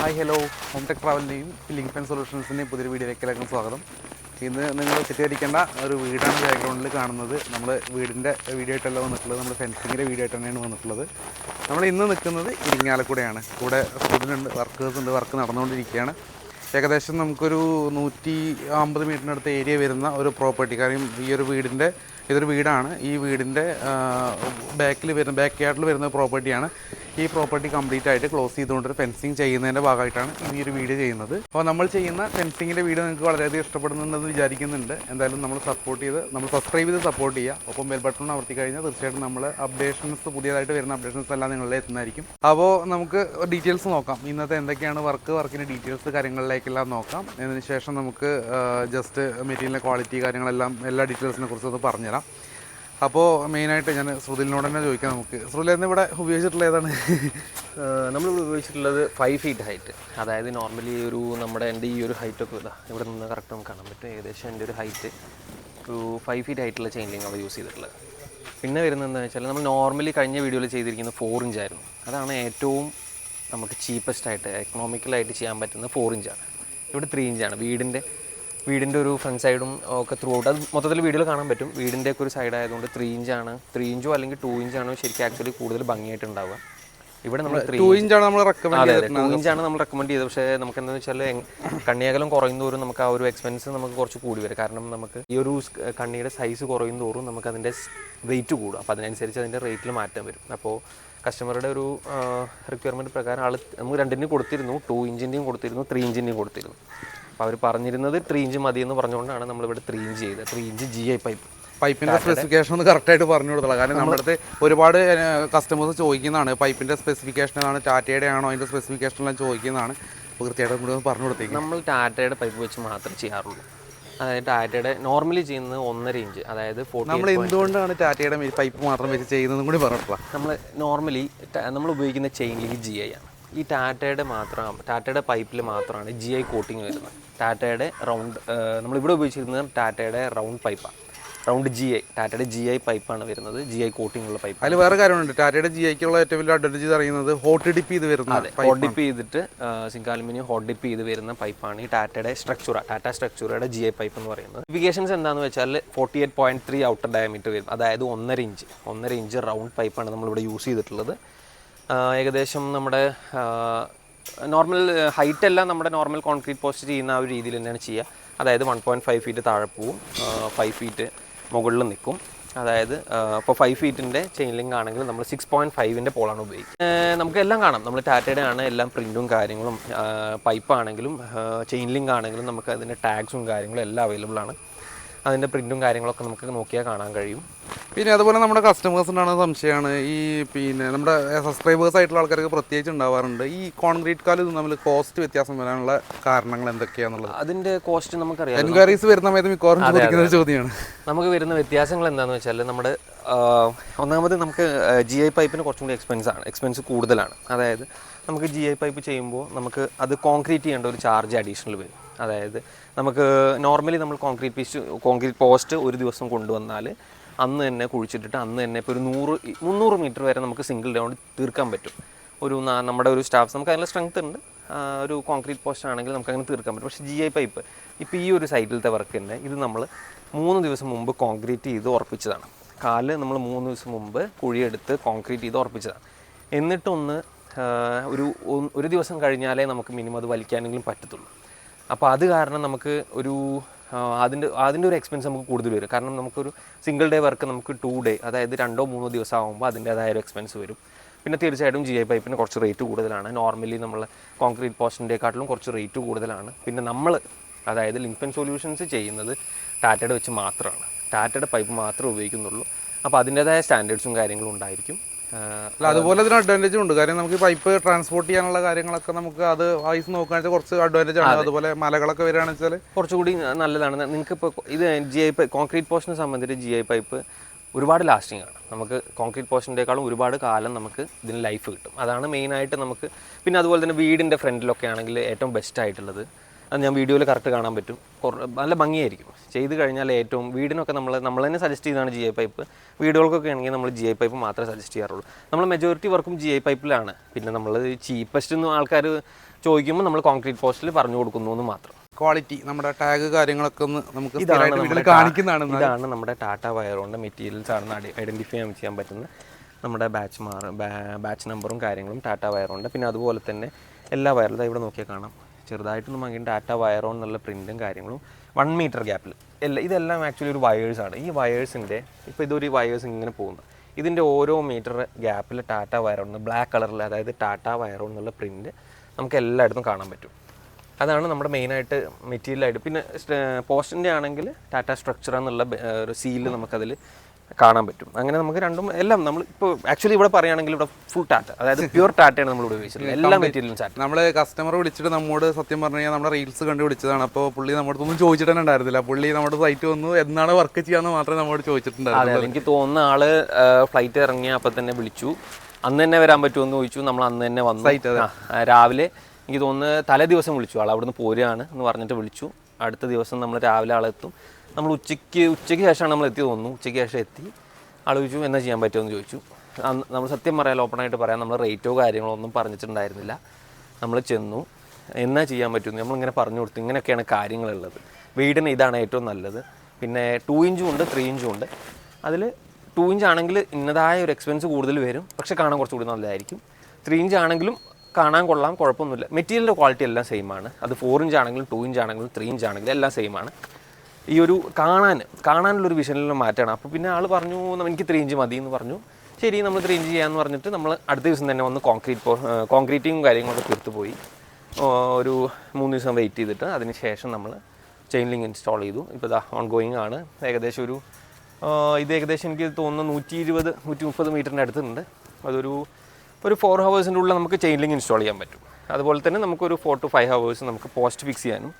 Hi hello. Home tech ട്രാവലിന്റെയും link pen സൊല്യൂഷൻസിന്റെയും പുതിയൊരു വീഡിയോയിലേക്ക് എല്ലാവർക്കും സ്വാഗതം. ഇന്ന് നിങ്ങൾ തെറ്റിദ്ധരിക്കേണ്ട ഒരു വീടാണ് ബാക്ക്ഗ്രൗണ്ടിൽ കാണുന്നത്. നമ്മൾ വീടിന്റെ വീഡിയോ ആയിട്ടല്ല വന്നിട്ടുള്ളത് നമ്മൾ ഫെൻസിങ്ങിന്റെ വീഡിയോ ആയിട്ട് തന്നെയാണ് വന്നിട്ടുള്ളത്. നമ്മൾ ഇന്ന് നിൽക്കുന്നത് ഇരിങ്ങാലക്കുടയാണ്. കൂടെ സ്റ്റുഡന്റ് വർക്കേഴ്സ് ഉണ്ട് വർക്ക് നടന്നുകൊണ്ടിരിക്കുകയാണ്. ഏകദേശം നമുക്കൊരു നൂറ്റി അമ്പത് മീറ്ററിനടുത്ത് ഏരിയ വരുന്ന ഒരു പ്രോപ്പർട്ടി. കാര്യം ഈ ഒരു വീടിന്റെ ഇതൊരു വീടാണ്. ഈ വീടിന്റെ ബാക്കിൽ വരുന്ന ബാക്ക് യാർഡിൽ വരുന്ന പ്രോപ്പർട്ടിയാണ്. ഈ പ്രോപ്പർട്ടി കംപ്ലീറ്റ് ആയിട്ട് ക്ലോസ് ചെയ്തുകൊണ്ട് ഫെൻസിങ് ചെയ്യുന്നതിന്റെ ഭാഗമായിട്ടാണ് ഈ ഒരു വീഡിയോ ചെയ്യുന്നത്. അപ്പോൾ നമ്മൾ ചെയ്യുന്ന ഫെൻസിങ്ങിന്റെ വീഡിയോ നിങ്ങൾക്ക് വളരെയധികം ഇഷ്ടപ്പെടുന്നുണ്ടെന്ന് വിചാരിക്കുന്നുണ്ട്. എന്തായാലും നമ്മൾ സപ്പോർട്ട് ചെയ്ത് നമ്മൾ സബ്സ്ക്രൈബ് ചെയ്ത് സപ്പോർട്ട് ചെയ്യുക. ഒപ്പം ബെൽ ബട്ടൺ അമർത്തി കഴിഞ്ഞാൽ തീർച്ചയായിട്ടും നമ്മൾ അപ്ഡേഷൻസ് പുതിയതായിട്ട് വരുന്ന അപ്ഡേഷൻസ് എല്ലാം നിങ്ങളിൽ എത്തുന്നതായിരിക്കും അപ്പോൾ നമുക്ക് ഡീറ്റെയിൽസ് നോക്കാം. ഇന്നത്തെ എന്തൊക്കെയാണ് വർക്ക് വർക്കിന്റെ ഡീറ്റെയിൽസ് കാര്യങ്ങളിലേക്കെല്ലാം നോക്കാം. അതിനുശേഷം നമുക്ക് ജസ്റ്റ് മെറ്റീരിയലിന്റെ ക്വാളിറ്റി കാര്യങ്ങളെല്ലാം എല്ലാ ഡീറ്റെയിൽസിനെ കുറിച്ച് ഒന്ന് പറഞ്ഞുതരാം. അപ്പോൾ മെയിനായിട്ട് ഞാൻ ശ്രുതിലിനോട് തന്നെ ചോദിക്കാം നമുക്ക്. ശ്രുതിൽ എന്ന് ഇവിടെ ഉപയോഗിച്ചിട്ടുള്ള ഏതാണ്? നമ്മൾ ഉപയോഗിച്ചിട്ടുള്ളത് ഫൈവ് ഫീറ്റ് ഹൈറ്റ് അതായത് നോർമലി ഒരു നമ്മുടെ എന്റെ ഈ ഒരു ഹൈറ്റ് ഒക്കെ ഇതാ ഇവിടെ നിന്ന് കറക്റ്റ് നമുക്ക് കാണാൻ പറ്റും. ഏകദേശം എന്റെ ഒരു ഹൈറ്റ് ഒരു ഫൈവ് ഫീറ്റ് ഹൈറ്റുള്ള ചെയിൻ ലിങ്ക് യൂസ് ചെയ്തിട്ടുള്ളത്. പിന്നെ വരുന്നത് എന്താണെന്ന് വെച്ചാൽ നമ്മൾ നോർമലി കഴിഞ്ഞ വീഡിയോയിൽ ചെയ്തിരിക്കുന്നത് ഫോർ ഇഞ്ച് ആയിരുന്നു. അതാണ് ഏറ്റവും നമുക്ക് ചീപ്പസ്റ്റ് ആയിട്ട് എക്കണോമിക്കലായിട്ട് ചെയ്യാൻ പറ്റുന്നത് ഫോർ ഇഞ്ചാണ് ഇവിടെ ത്രീ ഇഞ്ചാണ് വീടിന്റെ വീടിന്റെ ഒരു ഫ്രണ്ട് സൈഡും ഒക്കെ ത്രൂ ഔട്ട് അത് മൊത്തത്തിൽ വീഡിയോയിൽ കാണാൻ പറ്റും. വീടിന്റെ ഒക്കെ ഒരു സൈഡ് ആയതുകൊണ്ട് ത്രീ ഇഞ്ചാണ് ത്രീ ഇഞ്ചോ അല്ലെങ്കിൽ ടു ഇഞ്ചാണോ ശരിക്കും ആക്ച്വലി കൂടുതൽ ഭംഗിയായിട്ട് ഉണ്ടാവുക ഇവിടെ നമ്മൾ ടു ഇഞ്ചാണ് നമ്മൾ റെക്കമെൻഡ് ചെയ്തത് ടു ഇഞ്ചാണ് നമ്മൾ റെക്കമെൻഡ് ചെയ്തത്. പക്ഷേ നമുക്ക് എന്താണെന്ന് വെച്ചാൽ കണ്ണിയകലം കുറയും തോറും നമുക്ക് ആ ഒരു എക്സ്പെൻസ് നമുക്ക് കുറച്ച് കൂടി വരും. കാരണം നമുക്ക് ഈ ഒരു കണ്ണിയുടെ സൈസ് കുറയും തോറും നമുക്ക് അതിന്റെ വെയിറ്റ് കൂടും. അപ്പോൾ അതിനനുസരിച്ച് അതിന്റെ റേറ്റിൽ മാറ്റം വരും. അപ്പോൾ കസ്റ്റമറുടെ ഒരു റിക്വയർമെന്റ് പ്രകാരം ആൾ നമുക്ക് രണ്ടിന്റെയും കൊടുത്തിരുന്നു. ടു ഇഞ്ചിന്റെയും കൊടുത്തിരുന്നു. ത്രീ ഇഞ്ചിന്റെയും കൊടുത്തിരുന്നു. അപ്പോൾ അവർ പറഞ്ഞിരുന്നത് ത്രീ ഇഞ്ച് മതി എന്ന് പറഞ്ഞുകൊണ്ടാണ് നമ്മളിവിടെ ത്രീ ഇഞ്ച് ചെയ്തത്. Three inch G I pipe പൈപ്പിന്റെ സ്പെസിഫിക്കേഷൻ ഒന്ന് കറക്റ്റായിട്ട് പറഞ്ഞു കൊടുത്തോളാം. കാരണം നമ്മുടെ അടുത്ത് ഒരുപാട് കസ്റ്റമേഴ്സ് ചോദിക്കുന്നതാണ്. പൈപ്പിന്റെ സ്പെസിഫിക്കേഷൻ ആണ് ടാറ്റയുടെ ആണോ അതിന്റെ സ്പെസിഫിക്കേഷൻ എല്ലാം ചോദിക്കുന്നതാണ്. അപ്പോൾ കൃത്യമായിട്ട് കൂടി ഒന്ന് പറഞ്ഞു കൊടുത്തേക്ക്. നമ്മൾ ടാറ്റയുടെ പൈപ്പ് വെച്ച് മാത്രമേ ചെയ്യാറുള്ളൂ. അതായത് ടാറ്റയുടെ നോർമലി ചെയ്യുന്നത് ഒന്നര ഇഞ്ച് അതായത് നമ്മൾ എന്തുകൊണ്ടാണ് ടാറ്റയുടെ പൈപ്പ് മാത്രം വെച്ച് ചെയ്യുന്നതും കൂടി പറഞ്ഞിട്ടുള്ള നമ്മൾ നോർമലി നമ്മൾ ഉപയോഗിക്കുന്ന ചെയിൻ ലിങ്ക് ജി ഐ ആണ്. ഈ ടാറ്റയുടെ മാത്രം ടാറ്റയുടെ പൈപ്പിൽ മാത്രമാണ് ജി ഐ കോട്ടിങ് വരുന്നത്. ടാറ്റയുടെ റൗണ്ട് നമ്മളിവിടെ ഉപയോഗിച്ചിരുന്നത് ടാറ്റയുടെ റൗണ്ട് പൈപ്പാണ് റൗണ്ട് ജി ഐ ടാറ്റയുടെ ജി ഐ പൈപ്പാണ് വരുന്നത്. ജി ഐ കോട്ടിംഗ് ഉള്ള പൈപ്പ് അതിൽ വേറെ കാര്യമുണ്ട്. ടാറ്റയുടെ ജി ഐക്കുള്ള ഏറ്റവും വലിയ അഡ്വാന്റേജ് അറിയുന്നത് ഹോട്ട് ഡിപ്പ് ചെയ്ത് വരുന്ന ഹോട്ട് ഡിപ്പ് ചെയ്തിട്ട് സിങ്ക് അലുമിനിയം ഹോട്ട് ഡിപ്പ് ചെയ്ത് വരുന്ന പൈപ്പാണ് ഈ ടാറ്റയുടെ സ്ട്രക്ചറ ടാറ്റ സ്ട്രക്ചറയുടെ ജി ഐ പൈപ്പ് എന്ന് പറയുന്നത്. സ്പെസിഫിക്കേഷൻസ് എന്താണെന്ന് വെച്ചാൽ forty eight point three outer diameter വരും. അതായത് ഒന്നര ഇഞ്ച് ഒന്നര ഇഞ്ച് റൗണ്ട് പൈപ്പാണ് നമ്മളിവിടെ യൂസ് ചെയ്തിട്ടുള്ളത്. ഏകദേശം നമ്മുടെ നോർമൽ ഹൈറ്റ് എല്ലാം നമ്മുടെ നോർമൽ കോൺക്രീറ്റ് പോസ്റ്റ് ചെയ്യുന്ന ആ ഒരു രീതിയിൽ തന്നെയാണ് ചെയ്യുക. അതായത് വൺ പോയിന്റ് ഫൈവ് ഫീറ്റ് താഴെ പോവും ഫൈവ് ഫീറ്റ് മുകളിൽ നിൽക്കും. അതായത് ഇപ്പോൾ ഫൈവ് ഫീറ്റിന്റെ ചെയിൻ ലിങ്ക് ആണെങ്കിൽ നമ്മൾ സിക്സ് പോയിന്റ് ഫൈവിന്റെ പോളാണ് ഉപയോഗിക്കുക. നമുക്ക് എല്ലാം കാണാം. നമ്മൾ ടാറ്റയുടെ ആണ് എല്ലാം പ്രിന്റും കാര്യങ്ങളും പൈപ്പ് ആണെങ്കിലും ചെയിൻ ലിങ്ക് ആണെങ്കിലും നമുക്ക് അതിന്റെ ടാഗ്സും കാര്യങ്ങളും എല്ലാം അവൈലബിൾ ആണ്. അതിന്റെ പ്രിന്റും കാര്യങ്ങളൊക്കെ നമുക്ക് നോക്കിയാൽ കാണാൻ കഴിയും. പിന്നെ അതുപോലെ നമ്മുടെ കസ്റ്റമേഴ്സിനാണ് സംശയമാണ് ഈ പിന്നെ നമ്മുടെ സബ്സ്ക്രൈബേഴ്സ് ആയിട്ടുള്ള ആൾക്കാർക്ക് പ്രത്യേകിച്ച് ഉണ്ടാവാറുണ്ട്. ഈ കോൺക്രീറ്റ് കാലും ഇതും തമ്മിൽ കോസ്റ്റ് വ്യത്യാസം വരാനുള്ള കാരണങ്ങൾ എന്തൊക്കെയാണെന്നുള്ളത് അതിന്റെ കോസ്റ്റ് നമുക്കറിയാം എൻക്വയറീസ് വരുന്ന സമയത്ത് മിക്കവാറും ചോദിക്കുന്ന ഒരു ചോദ്യമാണ്. നമുക്ക് വരുന്ന വ്യത്യാസങ്ങൾ എന്താണെന്ന് വെച്ചാൽ നമ്മുടെ ഒന്നാമത് നമുക്ക് ജി ഐ പൈപ്പിന് കുറച്ചും കൂടി എക്സ്പെൻസ് ആണ് എക്സ്പെൻസ് കൂടുതലാണ്. അതായത് നമുക്ക് ജി ഐ പൈപ്പ് ചെയ്യുമ്പോൾ നമുക്ക് അത് കോൺക്രീറ്റ് ചെയ്യേണ്ട ഒരു ചാർജ് അഡീഷണൽ വരും. അതായത് നമുക്ക് നോർമലി നമ്മൾ കോൺക്രീറ്റ് പീസ് കോൺക്രീറ്റ് പോസ്റ്റ് ഒരു ദിവസം കൊണ്ടുവന്നാൽ അന്ന് തന്നെ കുഴിച്ചിട്ടിട്ട് അന്ന് തന്നെ ഇപ്പോൾ ഒരു നൂറ് മുന്നൂറ് മീറ്റർ വരെ നമുക്ക് സിംഗിൾ റൗണ്ട് തീർക്കാൻ പറ്റും. ഒരു നമ്മുടെ ഒരു സ്റ്റാഫ്സ് നമുക്ക് അതിനുള്ള സ്ട്രെങ്ത് ഉണ്ട്. ഒരു കോൺക്രീറ്റ് പോസ്റ്റ് ആണെങ്കിൽ നമുക്ക് അങ്ങനെ തീർക്കാൻ പറ്റും. പക്ഷേ ജി ഐ പൈപ്പ് ഇപ്പോൾ ഈ ഒരു സൈഡിലത്തെ വർക്ക് തന്നെ ഇത് നമ്മൾ മൂന്ന് ദിവസം മുമ്പ് കോൺക്രീറ്റ് ചെയ്ത് ഉറപ്പിച്ചതാണ്. കാൽ നമ്മൾ മൂന്ന് ദിവസം മുമ്പ് കുഴിയെടുത്ത് കോൺക്രീറ്റ് ചെയ്ത് ഉറപ്പിച്ചതാണ്. എന്നിട്ടൊന്ന് ഒരു ഒരു ദിവസം കഴിഞ്ഞാലേ നമുക്ക് മിനിമം അത് വലിക്കാനെങ്കിലും പറ്റത്തുള്ളൂ. അപ്പോൾ അത് കാരണം നമുക്ക് ഒരു അതിന്റെ അതിന്റെ ഒരു എക്സ്പെൻസ് നമുക്ക് കൂടുതൽ വരും. കാരണം നമുക്കൊരു സിംഗിൾ ഡേ വർക്ക് നമുക്ക് ടു ഡേ അതായത് രണ്ടോ മൂന്നോ ദിവസം ആകുമ്പോൾ അതിന്റേതായ ഒരു എക്സ്പെൻസ് വരും. പിന്നെ തീർച്ചയായിട്ടും ജി ഐ പൈപ്പിന് കുറച്ച് റേറ്റ് കൂടുതലാണ്. നോർമലി നമ്മൾ കോൺക്രീറ്റ് പോസ്റ്റിന്റെക്കാട്ടിലും കുറച്ച് റേറ്റ് കൂടുതലാണ്. പിന്നെ നമ്മൾ അതായത് ലിങ്ക്പെൻ സൊല്യൂഷൻസ് ചെയ്യുന്നത് ടാറ്റയുടെ വെച്ച് മാത്രമാണ് ടാറ്റയുടെ പൈപ്പ് മാത്രമേ ഉപയോഗിക്കുന്നുള്ളൂ. അപ്പോൾ അതിന്റേതായ സ്റ്റാൻഡേർഡ്സും കാര്യങ്ങളും ഉണ്ടായിരിക്കും. അല്ല അതുപോലെ അതിന് അഡ്വാന്റേജും ഉണ്ട്. കാര്യം നമുക്ക് പൈപ്പ് ട്രാൻസ്പോർട്ട് ചെയ്യാനുള്ള കാര്യങ്ങളൊക്കെ നമുക്ക് അത് വൈസ് നോക്കുകയാണെന്ന് കുറച്ച് അഡ്വാന്റേജ് ആണ്. അതുപോലെ മലകളൊക്കെ വരികയാണെന്ന് വെച്ചാൽ കുറച്ചുകൂടി നല്ലതാണ്. നിങ്ങൾക്ക് ഇപ്പോൾ ഇത് ജി ഐ കോൺക്രീറ്റ് പോർഷനെ സംബന്ധിച്ച് ജി ഐ പൈപ്പ് ഒരുപാട് ലാസ്റ്റിംഗ് ആണ്. നമുക്ക് കോൺക്രീറ്റ് പോർഷന്റെക്കാളും ഒരുപാട് കാലം നമുക്ക് ഇതിന് ലൈഫ് കിട്ടും. അതാണ് മെയിനായിട്ട് നമുക്ക് പിന്നെ അതുപോലെ തന്നെ വീടിന്റെ ഫ്രണ്ടിലൊക്കെ ആണെങ്കിൽ ഏറ്റവും ബെസ്റ്റ് ആയിട്ടുള്ളത് അത് ഞാൻ വീഡിയോയിൽ കറക്റ്റ് കാണാൻ പറ്റും. നല്ല ഭംഗിയായിരിക്കും. ചെയ്ത് കഴിഞ്ഞാൽ ഏറ്റവും വീടിനൊക്കെ നമ്മൾ നമ്മൾ തന്നെ സജസ്റ്റ് ചെയ്താണ് ജി ഐ പൈപ്പ് വീടുകൾക്കൊക്കെ ആണെങ്കിൽ നമ്മൾ ജി ഐ പൈപ്പ് മാത്രമേ സജസ്റ്റ് ചെയ്യാറുള്ളൂ. നമ്മൾ മെജോറിറ്റി വർക്കും ജി ഐ പൈപ്പിലാണ് പിന്നെ നമ്മൾ ചീപ്പസ്റ്റ് ഒന്നും ആൾക്കാർ ചോദിക്കുമ്പോൾ നമ്മൾ കോൺക്രീറ്റ് പോസ്റ്റിൽ പറഞ്ഞു കൊടുക്കുന്നു എന്ന് മാത്രം. ക്വാളിറ്റി നമ്മുടെ ടാഗ് കാര്യങ്ങളൊക്കെ ഒന്ന് നമുക്ക് ഇതാണ് കാണിക്കുന്നതാണ് ഇതാണ് നമ്മുടെ ടാറ്റ വയറുകൊണ്ട് മെറ്റീരിയൽസ് ആണ് ഐഡന്റിഫൈ ചെയ്യാൻ പറ്റുന്ന നമ്മുടെ ബാച്ച് മാർ ബാച്ച് നമ്പറും കാര്യങ്ങളും ടാറ്റ വയറുണ്ട് പിന്നെ അതുപോലെ തന്നെ എല്ലാ വയറിലും ഇവിടെ നോക്കിയാൽ കാണാം. ചെറുതായിട്ടൊന്നും അങ്ങനെ ടാറ്റ വയറോൺ എന്നുള്ള പ്രിന്റും കാര്യങ്ങളും വൺ മീറ്റർ ഗ്യാപ്പിൽ എല്ലാം ഇതെല്ലാം ആക്ച്വലി ഒരു വയേഴ്സാണ് ഈ വയേഴ്സിന്റെ ഇപ്പോൾ ഇതൊരു വയേഴ്സ് ഇങ്ങനെ പോകുന്നു. ഇതിന്റെ ഓരോ മീറ്റർ ഗ്യാപ്പിൽ ടാറ്റ വയറോൺ ബ്ലാക്ക് കളറിൽ അതായത് ടാറ്റ വയറോൺ എന്നുള്ള പ്രിന്റ് നമുക്ക് എല്ലായിടത്തും കാണാൻ പറ്റും. അതാണ് നമ്മുടെ മെയിനായിട്ട് മെറ്റീരിയലായിട്ട് പിന്നെ പോസ്റ്റിന്റെ ആണെങ്കിൽ ടാറ്റ സ്ട്രക്ചർ എന്നുള്ള ഒരു സീൽ നമുക്കതിൽ കാണാൻ പറ്റും. അങ്ങനെ നമുക്ക് രണ്ടും എല്ലാം നമ്മൾ ഇപ്പോൾ ആക്ച്വലി ഇവിടെ പറയുകയാണെങ്കിൽ ഇവിടെ ഫുൾ ടാറ്റ അതായത് പ്യൂർ ടാറ്റയാണ് നമ്മൾ ഇവിടെ ഉപയോഗിച്ചിട്ടുള്ളത് എല്ലാ മെറ്റീരിയലും ടാറ്റ നമ്മൾ കസ്റ്റമർ വിളിച്ചിട്ട് നമ്മോട് സത്യം പറഞ്ഞു കഴിഞ്ഞാൽ നമ്മുടെ റീൽസ് കണ്ട് വിളിച്ചതാണ്. അപ്പോൾ പുള്ളി നമ്മുടെ ഒന്നും ചോദിച്ചിട്ട് തന്നെ ഉണ്ടായിരുന്നില്ല. പുള്ളി നമ്മുടെ സൈറ്റ് വന്നു എന്നാണ് വർക്ക് ചെയ്യാന്ന് മാത്രമേ നമ്മോട് ചോദിച്ചിട്ടുണ്ടായിരുന്നു എനിക്ക് തോന്നുന്ന ആൾ ഫ്ലൈറ്റ് ഇറങ്ങിയ അപ്പം തന്നെ വിളിച്ചു. അന്ന് തന്നെ വരാൻ പറ്റുമെന്ന് ചോദിച്ചു. നമ്മൾ അന്ന് തന്നെ വന്നു. ആ, രാവിലെ എനിക്ക് തോന്നുന്നു തലേ ദിവസം വിളിച്ചു. ആൾ അവിടുന്ന് പോരുകയാണ് എന്ന് പറഞ്ഞിട്ട് വിളിച്ചു. അടുത്ത ദിവസം നമ്മൾ രാവിലെ ആളെത്തും. നമ്മൾ ഉച്ചയ്ക്ക് ഉച്ചയ്ക്ക് ശേഷമാണ് നമ്മൾ എത്തി തോന്നുന്നു. ഉച്ചയ്ക്ക് ശേഷം എത്തി. ആലോചിച്ചു എന്നാ ചെയ്യാൻ പറ്റുമെന്ന്? ചോദിച്ചു. നമ്മൾ സത്യം പറയാൽ ഓപ്പൺ ആയിട്ട് പറയാം നമ്മൾ റേറ്റോ കാര്യങ്ങളോ ഒന്നും പറഞ്ഞിട്ടുണ്ടായിരുന്നില്ല. നമ്മൾ ചെന്നു. എന്നാ ചെയ്യാൻ പറ്റുമെന്ന്? നമ്മളിങ്ങനെ പറഞ്ഞു കൊടുത്തു. ഇങ്ങനെയൊക്കെയാണ് കാര്യങ്ങളുള്ളത്. വീടിന് ഇതാണ് ഏറ്റവും നല്ലത്. പിന്നെ ടു ഇഞ്ചും ഉണ്ട് ത്രീ ഇഞ്ചും ഉണ്ട്. അതിൽ ടു ഇഞ്ച് ആണെങ്കിൽ ഇന്നതായ ഒരു എക്സ്പെൻസ് കൂടുതൽ വരും. പക്ഷെ കാണാൻ കുറച്ചുകൂടി നല്ലതായിരിക്കും. ത്രീ ഇഞ്ച് ആണെങ്കിലും കാണാൻ കൊള്ളാം കുഴപ്പമൊന്നുമില്ല. മെറ്റീരിയലിന്റെ ക്വാളിറ്റി എല്ലാം സെയിം ആണ്. അത് ഫോർ ഇഞ്ച് ആണെങ്കിലും ടു ഇഞ്ച് ആണെങ്കിലും ത്രീ ഇഞ്ച് ആണെങ്കിലും എല്ലാം സെയിം ആണ്. ഈ ഒരു കാണാൻ കാണാനുള്ളൊരു വിഷനിലുള്ള മാറ്റമാണ്. അപ്പോൾ പിന്നെ ആൾ പറഞ്ഞു "ന- എനിക്ക് ത്രീ ഇഞ്ച് മതി എന്ന് പറഞ്ഞു. ശരി നമ്മൾ ത്രീ ഇഞ്ച് ചെയ്യാമെന്ന് പറഞ്ഞിട്ട് നമ്മൾ അടുത്ത ദിവസം തന്നെ വന്ന് കോൺക്രീറ്റ് പോ കോൺക്രീറ്റിങ് കാര്യങ്ങളൊക്കെ തീർത്ത് പോയി. ഒരു മൂന്ന് ദിവസം വെയിറ്റ് ചെയ്തിട്ട് അതിന് ശേഷം നമ്മൾ ചെയിൻ ലിങ്ക് ഇൻസ്റ്റാൾ ചെയ്തു. ഇപ്പോൾ ഇതാ ഓൺ ഗോയിങ് ആണ്. ഏകദേശം ഒരു ഇത് ഏകദേശം എനിക്ക് തോന്നുന്നു നൂറ്റി ഇരുപത് നൂറ്റി മുപ്പത് മീറ്ററിന്റെ അടുത്തുണ്ട്. അതൊരു ഒരു ഫോർ ഹവേഴ്സിന്റെ ഉള്ളിൽ നമുക്ക് ചെയിൻ ലിങ്ക് ഇൻസ്റ്റാൾ ചെയ്യാൻ പറ്റും. അതുപോലെ തന്നെ നമുക്കൊരു ഫോർ ടു ഫൈവ് ഹവേഴ്സ് നമുക്ക് പോസ്റ്റ് ഫിക്സ് ചെയ്യാനും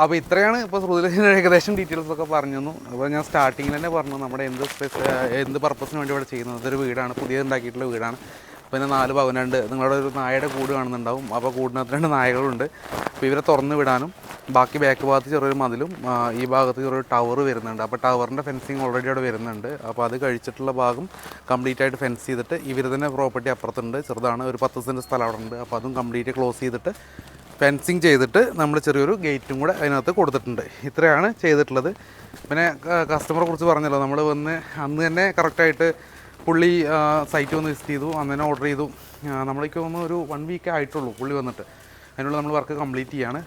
അപ്പോൾ ഇത്രയാണ് ഇപ്പോൾ ശ്രുതിലക്ഷ്മി ഏകദേശം ഡീറ്റെയിൽസ് ഒക്കെ പറഞ്ഞു തന്നു. അപ്പോൾ ഞാൻ സ്റ്റാർട്ടിങ്ങിൽ തന്നെ പറഞ്ഞു നമ്മുടെ എന്ത് എന്ത് പർപ്പസിന് വേണ്ടി ഇവിടെ ചെയ്യുന്നത്. ഇതൊരു വീടാണ് പുതിയത് ഉണ്ടാക്കിയിട്ടുള്ള വീടാണ്. പിന്നെ നാല് പവനുണ്ട് നിങ്ങളുടെ ഒരു നായയുടെ കൂട് കാണുന്നുണ്ടാവും. അപ്പോൾ കൂടിനകത്ത് രണ്ട് നായകളുണ്ട്. അപ്പോൾ ഇവരെ തുറന്ന് വിടാനും ബാക്കി ബാക്ക് ഭാഗത്ത് ചെറിയൊരു മതിലും ഈ ഭാഗത്ത് ചെറിയൊരു ടവർ വരുന്നുണ്ട്. അപ്പോൾ ടവറിന്റെ ഫെൻസിങ് ഓൾറെഡി അവിടെ വരുന്നുണ്ട്. അപ്പോൾ അത് കഴിച്ചിട്ടുള്ള ഭാഗം കംപ്ലീറ്റ് ആയിട്ട് ഫെൻസ് ചെയ്തിട്ട് ഇവർ തന്നെ പ്രോപ്പർട്ടി അപ്പുറത്തുണ്ട്. ചെറുതാണ് ഒരു പത്ത് സെന്റ് സ്ഥലം അവിടെ ഉണ്ട്. അപ്പോൾ അതും കംപ്ലീറ്റ് ക്ലോസ് ചെയ്തിട്ട് ഫെൻസിങ് ചെയ്തിട്ട് നമ്മൾ ചെറിയൊരു ഗേറ്റും കൂടെ അതിനകത്ത് കൊടുത്തിട്ടുണ്ട്. ഇത്രയാണ് ചെയ്തിട്ടുള്ളത്. പിന്നെ കസ്റ്റമറെ കുറിച്ച് പറഞ്ഞല്ലോ. നമ്മൾ വന്ന് അന്ന് തന്നെ കറക്റ്റായിട്ട് പുള്ളി സൈറ്റ് വന്ന് വിസിറ്റ് ചെയ്തു. അന്ന് തന്നെ ഓർഡർ ചെയ്തു. നമ്മളേക്ക് വന്ന് ഒരു വൺ വീക്ക് ആയിട്ടുള്ളൂ പുള്ളി വന്നിട്ട്. അതിനുള്ള നമ്മൾ വർക്ക് കംപ്ലീറ്റ് ചെയ്യാണ്.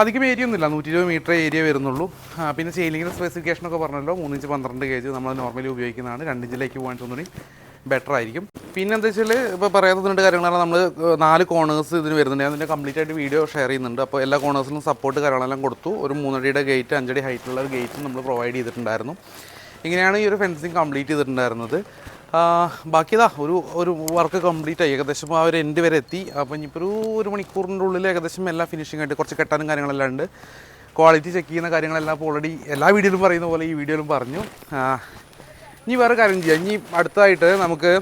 അധികം ഏരിയ ഒന്നുമില്ല. നൂറ്റി ഇരുപത് മീറ്റർ ഏരിയ വരുന്നുള്ളൂ പിന്നെ സെയിലിങ്ങിന്റെ സ്പെസിഫിക്കേഷൻ ഒക്കെ പറഞ്ഞല്ലോ. മൂന്നിഞ്ച് പന്ത്രണ്ട് കെ ജി നമ്മൾ നോർമലി ഉപയോഗിക്കുന്നതാണ് രണ്ടിഞ്ചിലേക്ക് പോകാൻ തോന്നി ബെറ്റർ ആയിരിക്കും. പിന്നെ എന്താ വെച്ചാൽ ഇപ്പോൾ പറയാത്ത രണ്ട് കാര്യങ്ങളാണ് നമ്മൾ നാല് കോണേഴ്സ് ഇതിന് വരുന്നുണ്ട്. അതിന്റെ കംപ്ലീറ്റ് ആയിട്ട് വീഡിയോ ഷെയർ ചെയ്യുന്നുണ്ട്. അപ്പോൾ എല്ലാ കോണേഴ്സിലും സപ്പോർട്ട് കാര്യങ്ങളെല്ലാം കൊടുത്തു. ഒരു മൂന്നടിയുടെ ഗേറ്റ് അഞ്ചടി ഹൈറ്റുള്ള ഒരു ഗേറ്റും നമ്മൾ പ്രൊവൈഡ് ചെയ്തിട്ടുണ്ടായിരുന്നു. ഇങ്ങനെയാണ് ഈ ഒരു ഫെൻസിങ് കംപ്ലീറ്റ് ചെയ്തിട്ടുണ്ടായിരുന്നത്. ബാക്കിതാ ഒരു ഒരു വർക്ക് കംപ്ലീറ്റ് ആയി. ഏകദേശം ആ ഒരു എൻഡ് വരെ എത്തി. അപ്പോൾ ഇനിയിപ്പോൾ ഒരു ഒരു മണിക്കൂറിന്റെ ഉള്ളിൽ ഏകദേശം എല്ലാ ഫിനിഷിംഗ് ആയിട്ട് കുറച്ച് കെട്ടാനും കാര്യങ്ങളെല്ലാം ഉണ്ട്. ക്വാളിറ്റി ചെക്ക് ചെയ്യുന്ന കാര്യങ്ങളെല്ലാം ഇപ്പോൾ ഓൾറെഡി എല്ലാ വീഡിയോയിലും പറയുന്ന പോലെ ഈ വീഡിയോയിലും പറഞ്ഞു. ഇനി വേറെ കാര്യം ചെയ്യാം. ഇനി അടുത്തതായിട്ട് നമുക്ക്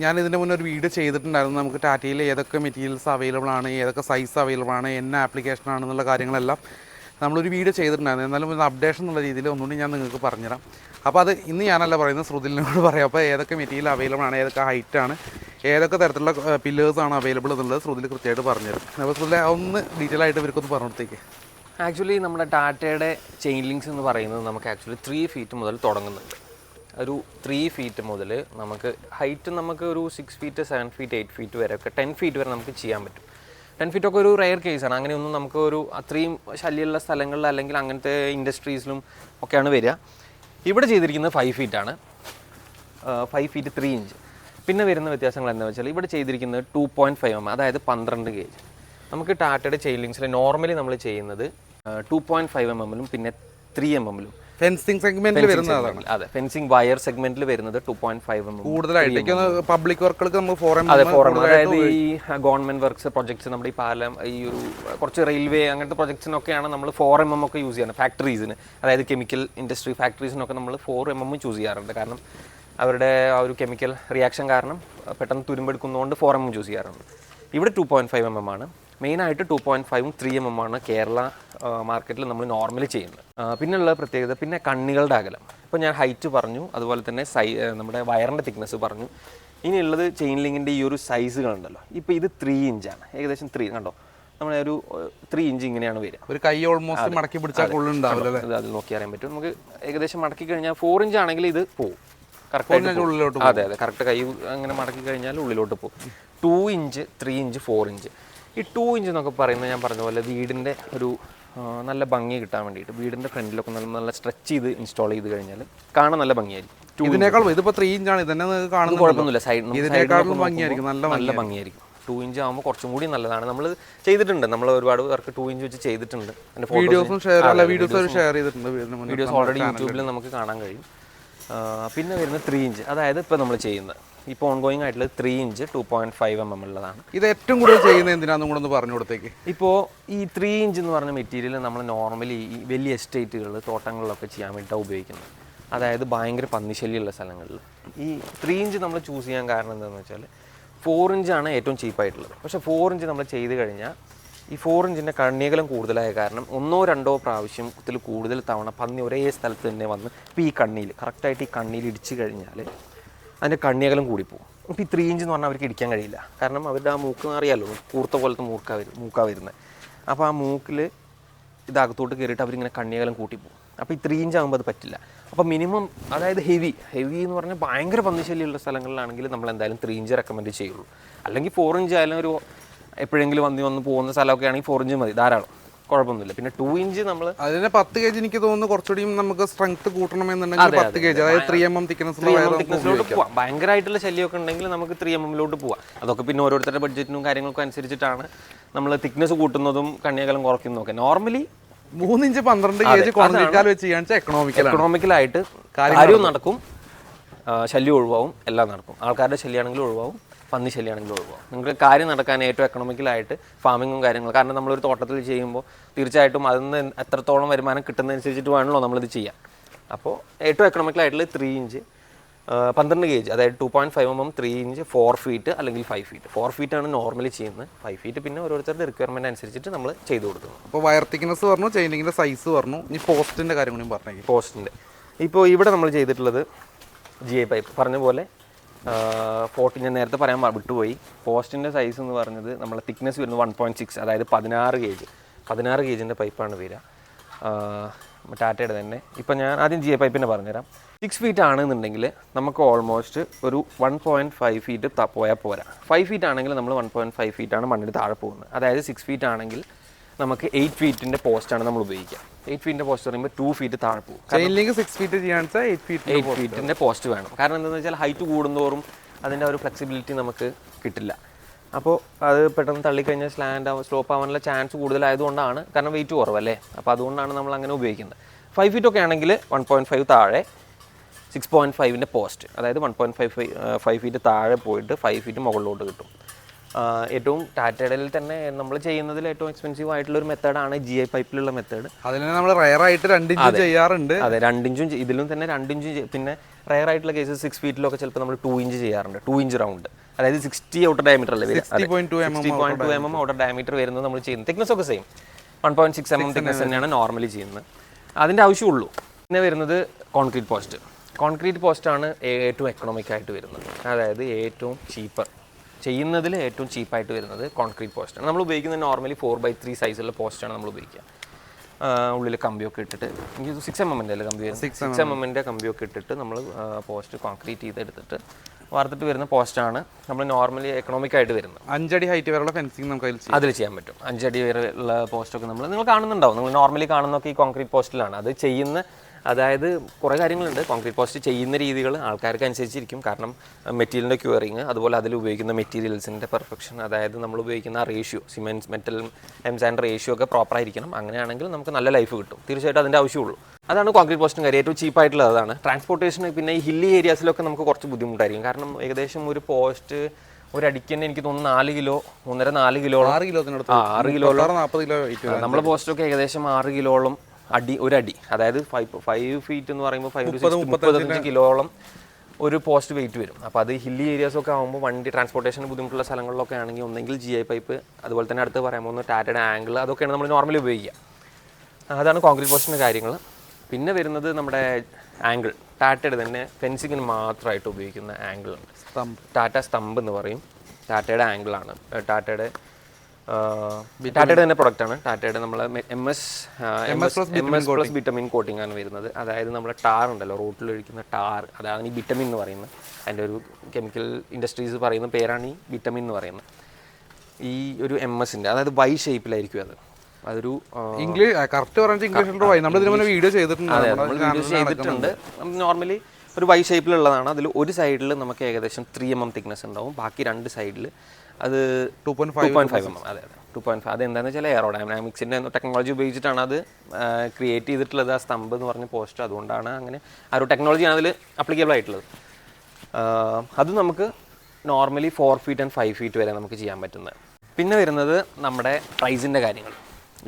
ഞാൻ ഇതിന്റെ മുന്നേ ഒരു വീഡിയോ ചെയ്തിട്ടുണ്ടായിരുന്നു. നമുക്ക് ടാറ്റയിൽ ഏതൊക്കെ മെറ്റീരിയൽസ് അവൈലബിൾ ആണ് ഏതൊക്കെ സൈസ് അവൈലബിൾ ആണ് എന്ന ആപ്ലിക്കേഷൻ ആണെന്നുള്ള കാര്യങ്ങളെല്ലാം നമ്മളൊരു വീഡിയോ ചെയ്തിട്ടുണ്ടായിരുന്നു. എന്നാലും ഒരു അപ്ഡേഷൻ എന്നുള്ള രീതിയിൽ ഒന്നുകൂടി ഞാൻ നിങ്ങൾക്ക് പറഞ്ഞുതരാം. അപ്പോൾ അത് ഇന്ന് ഞാനല്ല പറയുന്നത് ശ്രുതിലിനോട് പറയാം. അപ്പോൾ ഏതൊക്കെ മെറ്റീരിയൽ അവൈലബിൾ ആണ് ഏതൊക്കെ ഹൈറ്റ് ആണ് ഏതൊക്കെ തരത്തിലുള്ള പില്ലേഴ്സ് ആണ് അവൈലബിൾ എന്നുള്ളത് ശ്രുതിൽ കൃത്യമായിട്ട് പറഞ്ഞുതരും. അപ്പോൾ ശ്രുതിൽ ഒന്ന് ഡീറ്റെയിൽ ആയിട്ട് ഇവർക്കൊന്ന് പറഞ്ഞു കൊടുത്തേക്ക്. ആക്ച്വലി നമ്മുടെ ടാറ്റയുടെ ചെയിൻ ലിങ്ക്സ് എന്ന് പറയുന്നത് നമുക്ക് ആക്ച്വലി ത്രീ ഫീറ്റ് മുതൽ തുടങ്ങുന്നുണ്ട്. ഒരു ത്രീ ഫീറ്റ് മുതൽ നമുക്ക് ഹൈറ്റ് നമുക്ക് ഒരു six feet seven feet eight feet വരെ ഒക്കെ ടെൻ ഫീറ്റ് വരെ നമുക്ക് ചെയ്യാൻ പറ്റും. ടെൻ ഫീറ്റ് ഒക്കെ ഒരു റെയർ കേസാണ് അങ്ങനെയൊന്നും നമുക്ക് ഒരു അത്രയും ശല്യമുള്ള സ്ഥലങ്ങളിൽ അല്ലെങ്കിൽ അങ്ങനത്തെ ഇൻഡസ്ട്രീസിലും ഒക്കെയാണ് വരിക. ഇവിടെ ചെയ്തിരിക്കുന്നത് ഫൈവ് ഫീറ്റ് ആണ്. ഫൈവ് ഫീറ്റ് ത്രീ ഇഞ്ച് പിന്നെ വരുന്ന വ്യത്യാസങ്ങൾ എന്താ വെച്ചാൽ ഇവിടെ ചെയ്തിരിക്കുന്നത് ടു പോയിന്റ് ഫൈവ് എം അതായത് പന്ത്രണ്ട് ഗേജ് നമുക്ക് ടാറ്റയുടെ ചെയിൻ ലിങ്സിൽ നോർമലി നമ്മൾ ചെയ്യുന്നത് ടു പോയിന്റ് ഫൈവ് എം എമ്മിലും പിന്നെ ത്രീ എം എമ്മിലും ഫെൻസിങ് സെഗ്മെന്റിൽ വരുന്നതാണ് അതെ ഫെൻസിങ് വയർ സെഗ്മെന്റിൽ വരുന്നത് ടു പോയിന്റ് ഫൈവ് കൂടുതലായിട്ട് പബ്ലിക് വർക്കുകൾക്ക് നമ്മൾ ഫോറം അതെ ഫോറം അതായത് ഈ ഗവൺമെന്റ് വർക്ക്സ് പ്രൊജക്ട്സ് നമ്മുടെ ഈ പാലം ഈ ഒരു കുറച്ച് റെയിൽവേ അങ്ങനത്തെ പ്രൊജക്ട്സിനൊക്കെയാണ് നമ്മൾ ഫോർ എം എം ഒക്കെ യൂസ് ചെയ്യുന്നത്. ഫാക്ടറീസിന് അതായത് കെമിക്കൽ ഇൻഡസ്ട്രി ഫാക്ടറീസിനൊക്കെ നമ്മൾ ഫോർ എം എം ചൂസ് ചെയ്യാറുണ്ട്. കാരണം അവരുടെ ആ ഒരു കെമിക്കൽ റിയാക്ഷൻ കാരണം പെട്ടെന്ന് തുരുമ്പെടുക്കുന്നതുകൊണ്ട് ഫോർ എം എം ചൂസ് ചെയ്യാറുണ്ട്. ഇവിടെ two point five M M ആണ്. മെയിനായിട്ട് ടു പോയിന്റ് ഫൈവും ത്രീ എം എം ആണ് കേരള മാർക്കറ്റിൽ നമ്മൾ നോർമലി ചെയ്യുന്നത്. പിന്നെയുള്ള പ്രത്യേകത പിന്നെ കണ്ണികളുടെ അകലം. ഇപ്പോൾ ഞാൻ ഹൈറ്റ് പറഞ്ഞു അതുപോലെ തന്നെ സൈ നമ്മുടെ വയറിന്റെ തിക്നെസ് പറഞ്ഞു. ഇനിയുള്ളത് ചെയിൻ ലിങ്കിന്റെ ഈ ഒരു സൈസുകളുണ്ടല്ലോ ഇപ്പോൾ ഇത് ത്രീ ഇഞ്ചാണ് ഏകദേശം ത്രീ കണ്ടോ? നമ്മുടെ ഒരു ത്രീ ഇഞ്ച് ഇങ്ങനെയാണ് വരിക. ഒരു കൈ ഓൾമോസ്റ്റ് മടക്കി പിടിച്ചാൽ കൊള്ളുണ്ടാവില്ല അല്ലേ? ഇത് അതിൽ നോക്കി അറിയാൻ പറ്റും. നമുക്ക് ഏകദേശം മടക്കി കഴിഞ്ഞാൽ ഫോർ ഇഞ്ച് ആണെങ്കിൽ ഇത് പോകും കറക്റ്റ് ഉള്ളിലോട്ട് അതെ അതെ. കറക്റ്റ് കൈ അങ്ങനെ മടക്കി കഴിഞ്ഞാൽ ഉള്ളിലോട്ട് പോകും two inch three inch four inch ഈ ടു ഇഞ്ച് എന്നൊക്കെ പറയുന്നത് ഞാൻ പറഞ്ഞ പോലെ വീടിന്റെ ഒരു നല്ല ഭംഗി കിട്ടാൻ വേണ്ടിയിട്ട് വീടിന്റെ ഫ്രണ്ടിലൊക്കെ നല്ല നല്ല സ്ട്രെച്ച് ചെയ്ത് ഇൻസ്റ്റാൾ ചെയ്ത് കഴിഞ്ഞാൽ കാണാൻ നല്ല ഭംഗിയായിരിക്കും. ഇതിനേക്കാളും ഇതിപ്പോൾ ഇതിപ്പോ ത്രീ ഇഞ്ചാണ് ഇതന്നെ കാണുന്നത് കുഴപ്പമൊന്നുമില്ല. സൈഡ് ഇതിനേക്കാളും ഭംഗിയായിരിക്കും നല്ല നല്ല ഭംഗിയായിരിക്കും. ടു ഇഞ്ച് ആകുമ്പോൾ കുറച്ചും കൂടി നല്ലതാണ്. നമ്മൾ ചെയ്തിട്ടുണ്ട്. നമ്മൾ ഒരുപാട് പേർക്ക് ടു ഇഞ്ച് വെച്ച് ചെയ്തിട്ടുണ്ട്. വീഡിയോസും ഷെയർ വീഡിയോസ് ഷെയർ ചെയ്തിട്ടുണ്ട്. വീഡിയോസ് ഓൾറെഡി യൂട്യൂബിൽ നമുക്ക് കാണാൻ കഴിയും. പിന്നെ വരുന്ന ത്രീ ഇഞ്ച് അതായത് ഇപ്പോൾ നമ്മൾ ചെയ്യുന്നത്. ഇപ്പോൾ ഓൺഗോയിങ് ആയിട്ടുള്ളത് three inch two point five M M ഉള്ളതാണ്. ഇത് ഏറ്റവും കൂടുതൽ ചെയ്യുന്നത് എന്തിനാണെന്നും കൂടെ ഒന്ന് പറഞ്ഞു കൊടുത്തേക്ക്? ഇപ്പോൾ ഈ ത്രീ ഇഞ്ച് എന്ന് പറഞ്ഞ മെറ്റീരിയൽ നമ്മൾ നോർമലി ഈ വലിയ എസ്റ്റേറ്റുകൾ തോട്ടങ്ങളിലൊക്കെ ചെയ്യാൻ വേണ്ടിയിട്ടാണ് ഉപയോഗിക്കുന്നത്. അതായത് ഭയങ്കര പന്നിശല്യമുള്ള സ്ഥലങ്ങളിൽ. ഈ ത്രീ ഇഞ്ച് നമ്മൾ ചൂസ് ചെയ്യാൻ കാരണം എന്താണെന്ന് വെച്ചാൽ ഫോർ ഇഞ്ചാണ് ഏറ്റവും ചീപ്പായിട്ടുള്ളത് പക്ഷേ ഫോർ ഇഞ്ച് നമ്മൾ ചെയ്ത് കഴിഞ്ഞാൽ ഈ ഫോർ ഇഞ്ചിന്റെ കണ്ണികളും കൂടുതലായ കാരണം ഒന്നോ രണ്ടോ പ്രാവശ്യം പ്രാവശ്യത്തിൽ കൂടുതൽ തവണ പന്നി ഒരേ സ്ഥലത്ത് തന്നെ വന്ന് ഇപ്പോൾ ഈ കണ്ണിയിൽ കറക്റ്റായിട്ട് ഈ കണ്ണിയിൽ ഇടിച്ചു കഴിഞ്ഞാൽ അതിന്റെ കണ്ണിയകലം കൂടിപ്പോവും. അപ്പോൾ ഈ ത്രീ ഇഞ്ച് എന്ന് പറഞ്ഞാൽ അവർക്ക് ഇടിക്കാൻ കഴിയില്ല. കാരണം അവരുടെ ആ മൂക്ക് അറിയാമല്ലോ കൂർത്ത പോലത്തെ മൂക്കാ വരും മൂക്കാ വരുന്നത് അപ്പോൾ ആ മൂക്കിൽ ഇതകത്തോട്ട് കയറിയിട്ട് അവരിങ്ങനെ കണ്ണിയകലം കൂട്ടിപ്പോവും. അപ്പോൾ ഈ ത്രീ ഇഞ്ച് ആകുമ്പോൾ അത് പറ്റില്ല. അപ്പോൾ മിനിമം അതായത് ഹെവി ഹെവി എന്ന് പറഞ്ഞാൽ ഭയങ്കര പന്നിശല്യമുള്ള സ്ഥലങ്ങളിലാണെങ്കിൽ നമ്മൾ എന്തായാലും ത്രീ ഇഞ്ച് റെക്കമെൻഡ് ചെയ്യുള്ളൂ. അല്ലെങ്കിൽ ഫോർ ഇഞ്ച് ആയാലും ഒരു എപ്പോഴെങ്കിലും വന്ന് വന്ന് പോകുന്ന സ്ഥലമൊക്കെ ആണെങ്കിൽ ഫോർ ഇഞ്ച് മതി ധാരാളം. കുഴപ്പമൊന്നുമില്ല. പിന്നെ ടു ഇഞ്ച് നമ്മൾ അതിന് പത്ത് കെ ജി എനിക്ക് തോന്നുന്നു കുറച്ചുകൂടി നമുക്ക് സ്ട്രെങ്ത് കൂട്ടണമെന്നുണ്ടെങ്കിൽ പത്ത് കെ ജി അതായത് ത്രീ എം എം തിക്നെസ് നമുക്ക് തിക്നെസ്സിലോട്ട് പോവാം. ഭയങ്കരമായിട്ടുള്ള ശല്യമൊക്കെ ഉണ്ടെങ്കിൽ നമുക്ക് ത്രീ എം എമ്മിലോട്ട് പോവാം. അതൊക്കെ പിന്നെ ഓരോരുത്തരുടെ ബഡ്ജറ്റിനും കാര്യങ്ങൾക്കും അനുസരിച്ചിട്ടാണ് നമ്മൾ തിക്നെസ് കൂട്ടുന്നതും കണ്ണിയകലം കുറയ്ക്കുന്നതും ഒക്കെ. നോർമലി മൂന്നിഞ്ച് പന്ത്രണ്ട് കെ ജി കോൺക്രീറ്റ് വെച്ച് ചെയ്യാൻ എക്കണോമിക്കൽ എക്കണോമിക്കലായിട്ട് കാര്യവും നടക്കും. ശല്യം ഒഴിവാവും. എല്ലാം നടക്കും. ആൾക്കാരുടെ ശല്യമാണെങ്കിലും ഒഴിവാവും. പന്നി ശല്യമാണെങ്കിലും ഒഴിവാവും നിങ്ങൾക്ക് കാര്യം നടക്കാൻ ഏറ്റവും എക്കണോമിക്കലായിട്ട് ഫാമിങ്ങും കാര്യങ്ങളും കാരണം നമ്മളൊരു തോട്ടത്തിൽ ചെയ്യുമ്പോൾ തീർച്ചയായിട്ടും അതിൽ നിന്ന് എത്രത്തോളം വരുമാനം കിട്ടുന്നതനുസരിച്ചിട്ട് വേണമല്ലോ നമ്മളിത് ചെയ്യാൻ അപ്പോൾ ഏറ്റവും എക്കണോമിക്കലായിട്ടുള്ള ത്രീ ഇഞ്ച് പന്ത്രണ്ട് കെ ജി അതായത് two point five M M three inch four feet അല്ലെങ്കിൽ ഫൈവ് ഫീറ്റ് ഫോർ ഫീറ്റ് ആണ് നോർമലി ചെയ്യുന്നത്. ഫൈവ് ഫീറ്റ് പിന്നെ ഓരോരുത്തരുടെ റിക്വയർമെന്റ് അനുസരിച്ചിട്ട് നമ്മൾ ചെയ്തു കൊടുക്കുന്നു. അപ്പോൾ വയർ തിക്നെസ് പറഞ്ഞു ചെയിനിങ്ങിന്റെ സൈസ് പറഞ്ഞു ഇനി പോസ്റ്റിന്റെ കാര്യം കൂടി പറഞ്ഞേക്ക്. പോസ്റ്റിന്റെ ഇപ്പോൾ ഇവിടെ നമ്മൾ ചെയ്തിട്ടുള്ളത് ജി ഐ പൈപ്പ് പറഞ്ഞ പോലെ ഫോർട്ടി ഞാൻ നേരത്തെ പറയാൻ വിട്ടുപോയി. പോസ്റ്റിന്റെ സൈസ് എന്ന് പറഞ്ഞത് നമ്മളെ തിക്നെസ് വരുന്നത് വൺ പോയിന്റ് സിക്സ് അതായത് പതിനാറ് കെ ജി പതിനാറ് കെ ജിന്റെ പൈപ്പാണ് വരിക. ടാറ്റയുടെ തന്നെ. ഇപ്പം ഞാൻ ആദ്യം ജി എ പൈപ്പിന്റെ പറഞ്ഞുതരാം. സിക്സ് ഫീറ്റ് ആണെന്നുണ്ടെങ്കിൽ നമുക്ക് ഓൾമോസ്റ്റ് ഒരു വൺ പോയിന്റ് ഫൈവ് ഫീറ്റ് പോയാൽ പോരാ. ഫൈവ് ഫീറ്റ് ആണെങ്കിൽ നമ്മൾ വൺ പോയിന്റ് ഫൈവ് ഫീറ്റാണ് മണ്ണിൽ താഴെ പോകുന്നത്. അതായത് സിക്സ് ഫീറ്റ് ആണെങ്കിൽ നമുക്ക് എയ്റ്റ് പോസ്റ്റ് ആണ് നമ്മൾ ഉപയോഗിക്കുക. എയ്റ്റ് ഫീറ്റിന്റെ പോസ്റ്റ് പറയുമ്പോൾ ടു ഫീറ്റ് താഴെ പോകും. സിക്സ് ഫീറ്റ് ചെയ്യാൻ എയ്റ്റ് ഫീറ്റ് പോസ്റ്റ് വേണം. കാരണം എന്താണെന്ന് വെച്ചാൽ ഹൈറ്റ് കൂടുന്തോറും അതിന്റെ ഒരു ഫ്ലെക്സിബിലിറ്റി നമുക്ക് കിട്ടില്ല. അപ്പോൾ അത് പെട്ടെന്ന് തള്ളിക്കഴിഞ്ഞാൽ സ്ലാൻഡ് ആവാൻ സ്ലോപ്പ് ആവാനുള്ള ചാൻസ് കൂടുതലായതുകൊണ്ടാണ് കാരണം വെയിറ്റ് കുറവല്ലേ? അപ്പോൾ അതുകൊണ്ടാണ് നമ്മൾ അങ്ങനെ ഉപയോഗിക്കുന്നത്. ഫൈവ് ഫീറ്റ് ഒക്കെ ആണെങ്കിൽ വൺ പോയിന്റ് ഫൈവ് താഴെ സിക്സ് പോയിന്റ് ഫൈവിന്റെ പോസ്റ്റ് അതായത് one point five five five feet താഴെ പോയിട്ട് ഫൈവ് ഫീറ്റ് മുകളിലോട്ട് കിട്ടും. ഏറ്റവും ടാറ്റയിൽ തന്നെ നമ്മൾ ചെയ്യുന്നതിൽ ഏറ്റവും എക്സ്പെൻസീവ് ആയിട്ടുള്ള ഒരു മെത്തേഡാണ് ജി ഐ പൈപ്പിലുള്ള മെത്തേഡ് നമ്മൾ റയർ ആയിട്ട് രണ്ടിഞ്ചും ചെയ്യാറുണ്ട്. അതെ രണ്ടിഞ്ചും ഇതിലും തന്നെ രണ്ടിഞ്ചും പിന്നെ റയർ ആയിട്ടുള്ള കേസസ് സിക്സ് ഫീറ്റിലൊക്കെ ചിലപ്പോൾ നമ്മൾ ടു ഇഞ്ച് ചെയ്യാറുണ്ട്. ടു ഇഞ്ച് റൗണ്ട് അതായത് സിക്സ്റ്റി ഔട്ടർ ഡയമീറ്റർ അല്ലേ sixty point two M M sixty point two M M outer diameter വരുന്നത് നമ്മൾ ചെയ്യുന്നത്. തിക്നസ് ഒക്കെ same one point six M M thickness തന്നെയാണ് നോർമലി ചെയ്യുന്നത്. അതിന്റെ ആവശ്യമുള്ളൂ. പിന്നെ വരുന്നത് കോൺക്രീറ്റ് പോസ്റ്റ് കോൺക്രീറ്റ് പോസ്റ്റാണ് ഏറ്റവും എക്കണോമിക് ആയിട്ട് വരുന്നത്. അതായത് ഏറ്റവും ചീപ്പർ ചെയ്യുന്നതിൽ ഏറ്റവും ചീപ്പായിട്ട് വരുന്നത് കോൺക്രീറ്റ് പോസ്റ്റാണ് നമ്മൾ ഉപയോഗിക്കുന്നത് നോർമലി ഫോർ ബൈ ത്രീ സൈസുള്ള പോസ്റ്റാണ് നമ്മൾ ഉപയോഗിക്കുക. ഉള്ളിൽ കമ്പിയൊക്കെ ഇട്ടിട്ട് എനിക്ക് സിക്സ് എം എമ്മിന്റെ അല്ലേ കമ്പി സിക്സ് എം എമ്മിന്റെ കമ്പിയൊക്കെ ഇട്ടിട്ട് നമ്മൾ പോസ്റ്റ് കോൺക്രീറ്റ് ചെയ്തെടുത്തിട്ട് വാർത്തിട്ട് വരുന്ന പോസ്റ്റാണ് നമ്മൾ നോർമലി എക്കണോമിക് ആയിട്ട് വരുന്നത്. അഞ്ചടി ഹൈറ്റ് വരെയുള്ള ഫെൻസിങ് നമുക്ക് അതിൽ ചെയ്യാൻ പറ്റും. അഞ്ചടി വരെയുള്ള ഉള്ള പോസ്റ്റൊക്കെ നമ്മൾ നിങ്ങൾ കാണുന്നുണ്ടാവും. നിങ്ങൾ നോർമലി കാണുന്നൊക്കെ ഈ കോൺക്രീറ്റ് പോസ്റ്റിലാണ് അത് ചെയ്യുന്ന അതായത് കുറേ കാര്യങ്ങളുണ്ട്. കോൺക്രീറ്റ് പോസ്റ്റ് ചെയ്യുന്ന രീതികൾ ആൾക്കാർക്ക് അനുസരിച്ചിരിക്കും. കാരണം മെറ്റീരിയലിന്റെ ക്യൂറിങ് അതുപോലെ അതിൽ ഉപയോഗിക്കുന്ന മെറ്റീരിയൽസിന്റെ പെർഫെക്ഷൻ അതായത് നമ്മൾ ഉപയോഗിക്കുന്ന ratio cement metal M sand ratio ഒക്കെ പ്രോപ്പർ ആയിരിക്കണം. അങ്ങനെയാണെങ്കിൽ നമുക്ക് നല്ല ലൈഫ് കിട്ടും. തീർച്ചയായിട്ടും അതിന്റെ ആവശ്യമുള്ളൂ. അതാണ് കോൺക്രീറ്റ് പോസ്റ്റും കാര്യം. ഏറ്റവും ചീപ്പായിട്ടുള്ളത് അതാണ്. ട്രാൻസ്പോർട്ടേഷൻ പിന്നെ ഈ ഹില്ലി ഏരിയാസിലൊക്കെ നമുക്ക് കുറച്ച് ബുദ്ധിമുട്ടായിരിക്കും. കാരണം ഏകദേശം ഒരു പോസ്റ്റ് ഒരു അടിക്ക് തന്നെ എനിക്ക് തോന്നുന്നു നാല് കിലോ ഒന്നര നാല് കിലോ ആറ് കിലോ ആറ് കിലോ നാൽപ്പത് കിലോ നമ്മളെ പോസ്റ്റൊക്കെ ഏകദേശം ആറ് കിലോളം അടി ഒരടി. അതായത് ഫൈവ് ഫൈവ് ഫീറ്റ് എന്ന് പറയുമ്പോൾ ഫൈവ് ടു സിക്സ് മുപ്പത്തഞ്ച് കിലോളം ഒരു പോസ്റ്റ് വെയിറ്റ് വരും. അപ്പോൾ അത് ഹില്ലി ഏരിയാസ് ഒക്കെ ആകുമ്പോൾ വണ്ടി ട്രാൻസ്പോർട്ടേഷൻ ബുദ്ധിമുട്ടുള്ള സ്ഥലങ്ങളിലൊക്കെ ആണെങ്കിൽ ഒന്നെങ്കിൽ ജി ഐ പൈപ്പ് അതുപോലെ തന്നെ അടുത്ത് പറയാൻ പോകുന്ന ടാറ്റഡ് ആംഗിൾ അതൊക്കെയാണ് നമ്മൾ നോർമലി ഉപയോഗിക്കുക. അതാണ് കോൺക്രീറ്റ് പോസ്റ്റിന്റെ കാര്യങ്ങൾ. പിന്നെ വരുന്നത് നമ്മുടെ ആംഗിൾ ടാറ്റയുടെ തന്നെ ഫെൻസിങ്ങിന് മാത്രമായിട്ട് ഉപയോഗിക്കുന്ന ആംഗിൾ ഉണ്ട്. സ്തംഭ് ടാറ്റ സ്തംഭ് എന്ന് പറയും. ടാറ്റയുടെ ആംഗിളാണ് ടാറ്റയുടെ ടാറ്റയുടെ തന്നെ പ്രൊഡക്റ്റ് ആണ്. ടാറ്റയുടെ നമ്മൾ M S M S plus vitamin coating ആണ് വരുന്നത്. അതായത് നമ്മുടെ ടാർ ഉണ്ടല്ലോ റോട്ടിൽ ഒഴിക്കുന്ന ടാർ അതാണ് ഈ വിറ്റമിൻ എന്ന് പറയുന്നത്. അതിന്റെ ഒരു കെമിക്കൽ ഇൻഡസ്ട്രീസ് പറയുന്ന പേരാണ് ഈ വിറ്റമിൻ എന്ന് പറയുന്നത്. ഈ ഒരു എം എസിന്റെ അതായത് വൈ ഷേപ്പിലായിരിക്കും അത്. അതൊരു ഇംഗ്ലീഷ് കറക്റ്റ് പറഞ്ഞാൽ ഇംഗ്ലീഷ് നമ്മൾ ഇതിന് വീഡിയോ ചെയ്തിട്ടുണ്ട്. നോർമലി ഒരു വൈ ഷേപ്പിലുള്ളതാണ് അതിൽ ഒരു സൈഡിൽ നമുക്ക് ഏകദേശം ത്രീ എം എം തിക്നെസ് ഉണ്ടാവും. ബാക്കി രണ്ട് സൈഡിൽ അത് 2.5 two point five M M അതെ അതെ. ടു പോയിന്റ് ഫൈവ് അത് എന്താണെന്ന് വെച്ചാൽ എയറോ ഡൈനാമിക്സിന്റെ ടെക്നോളജി ഉപയോഗിച്ചിട്ടാണ് അത് ക്രിയേറ്റ് ചെയ്തിട്ടുള്ളത്. ആ സ്തംഭ് എന്ന് പറഞ്ഞ പോസ്റ്റ് അതുകൊണ്ടാണ് അങ്ങനെ ആ ഒരു ടെക്നോളജിയാണ് അതിൽ അപ്ലിക്കബിൾ ആയിട്ടുള്ളത്. അത് നമുക്ക് normally four feet and five feet വരെ നമുക്ക് ചെയ്യാൻ പറ്റുന്നത്. പിന്നെ വരുന്നത് നമ്മുടെ പ്രൈസിന്റെ കാര്യങ്ങൾ.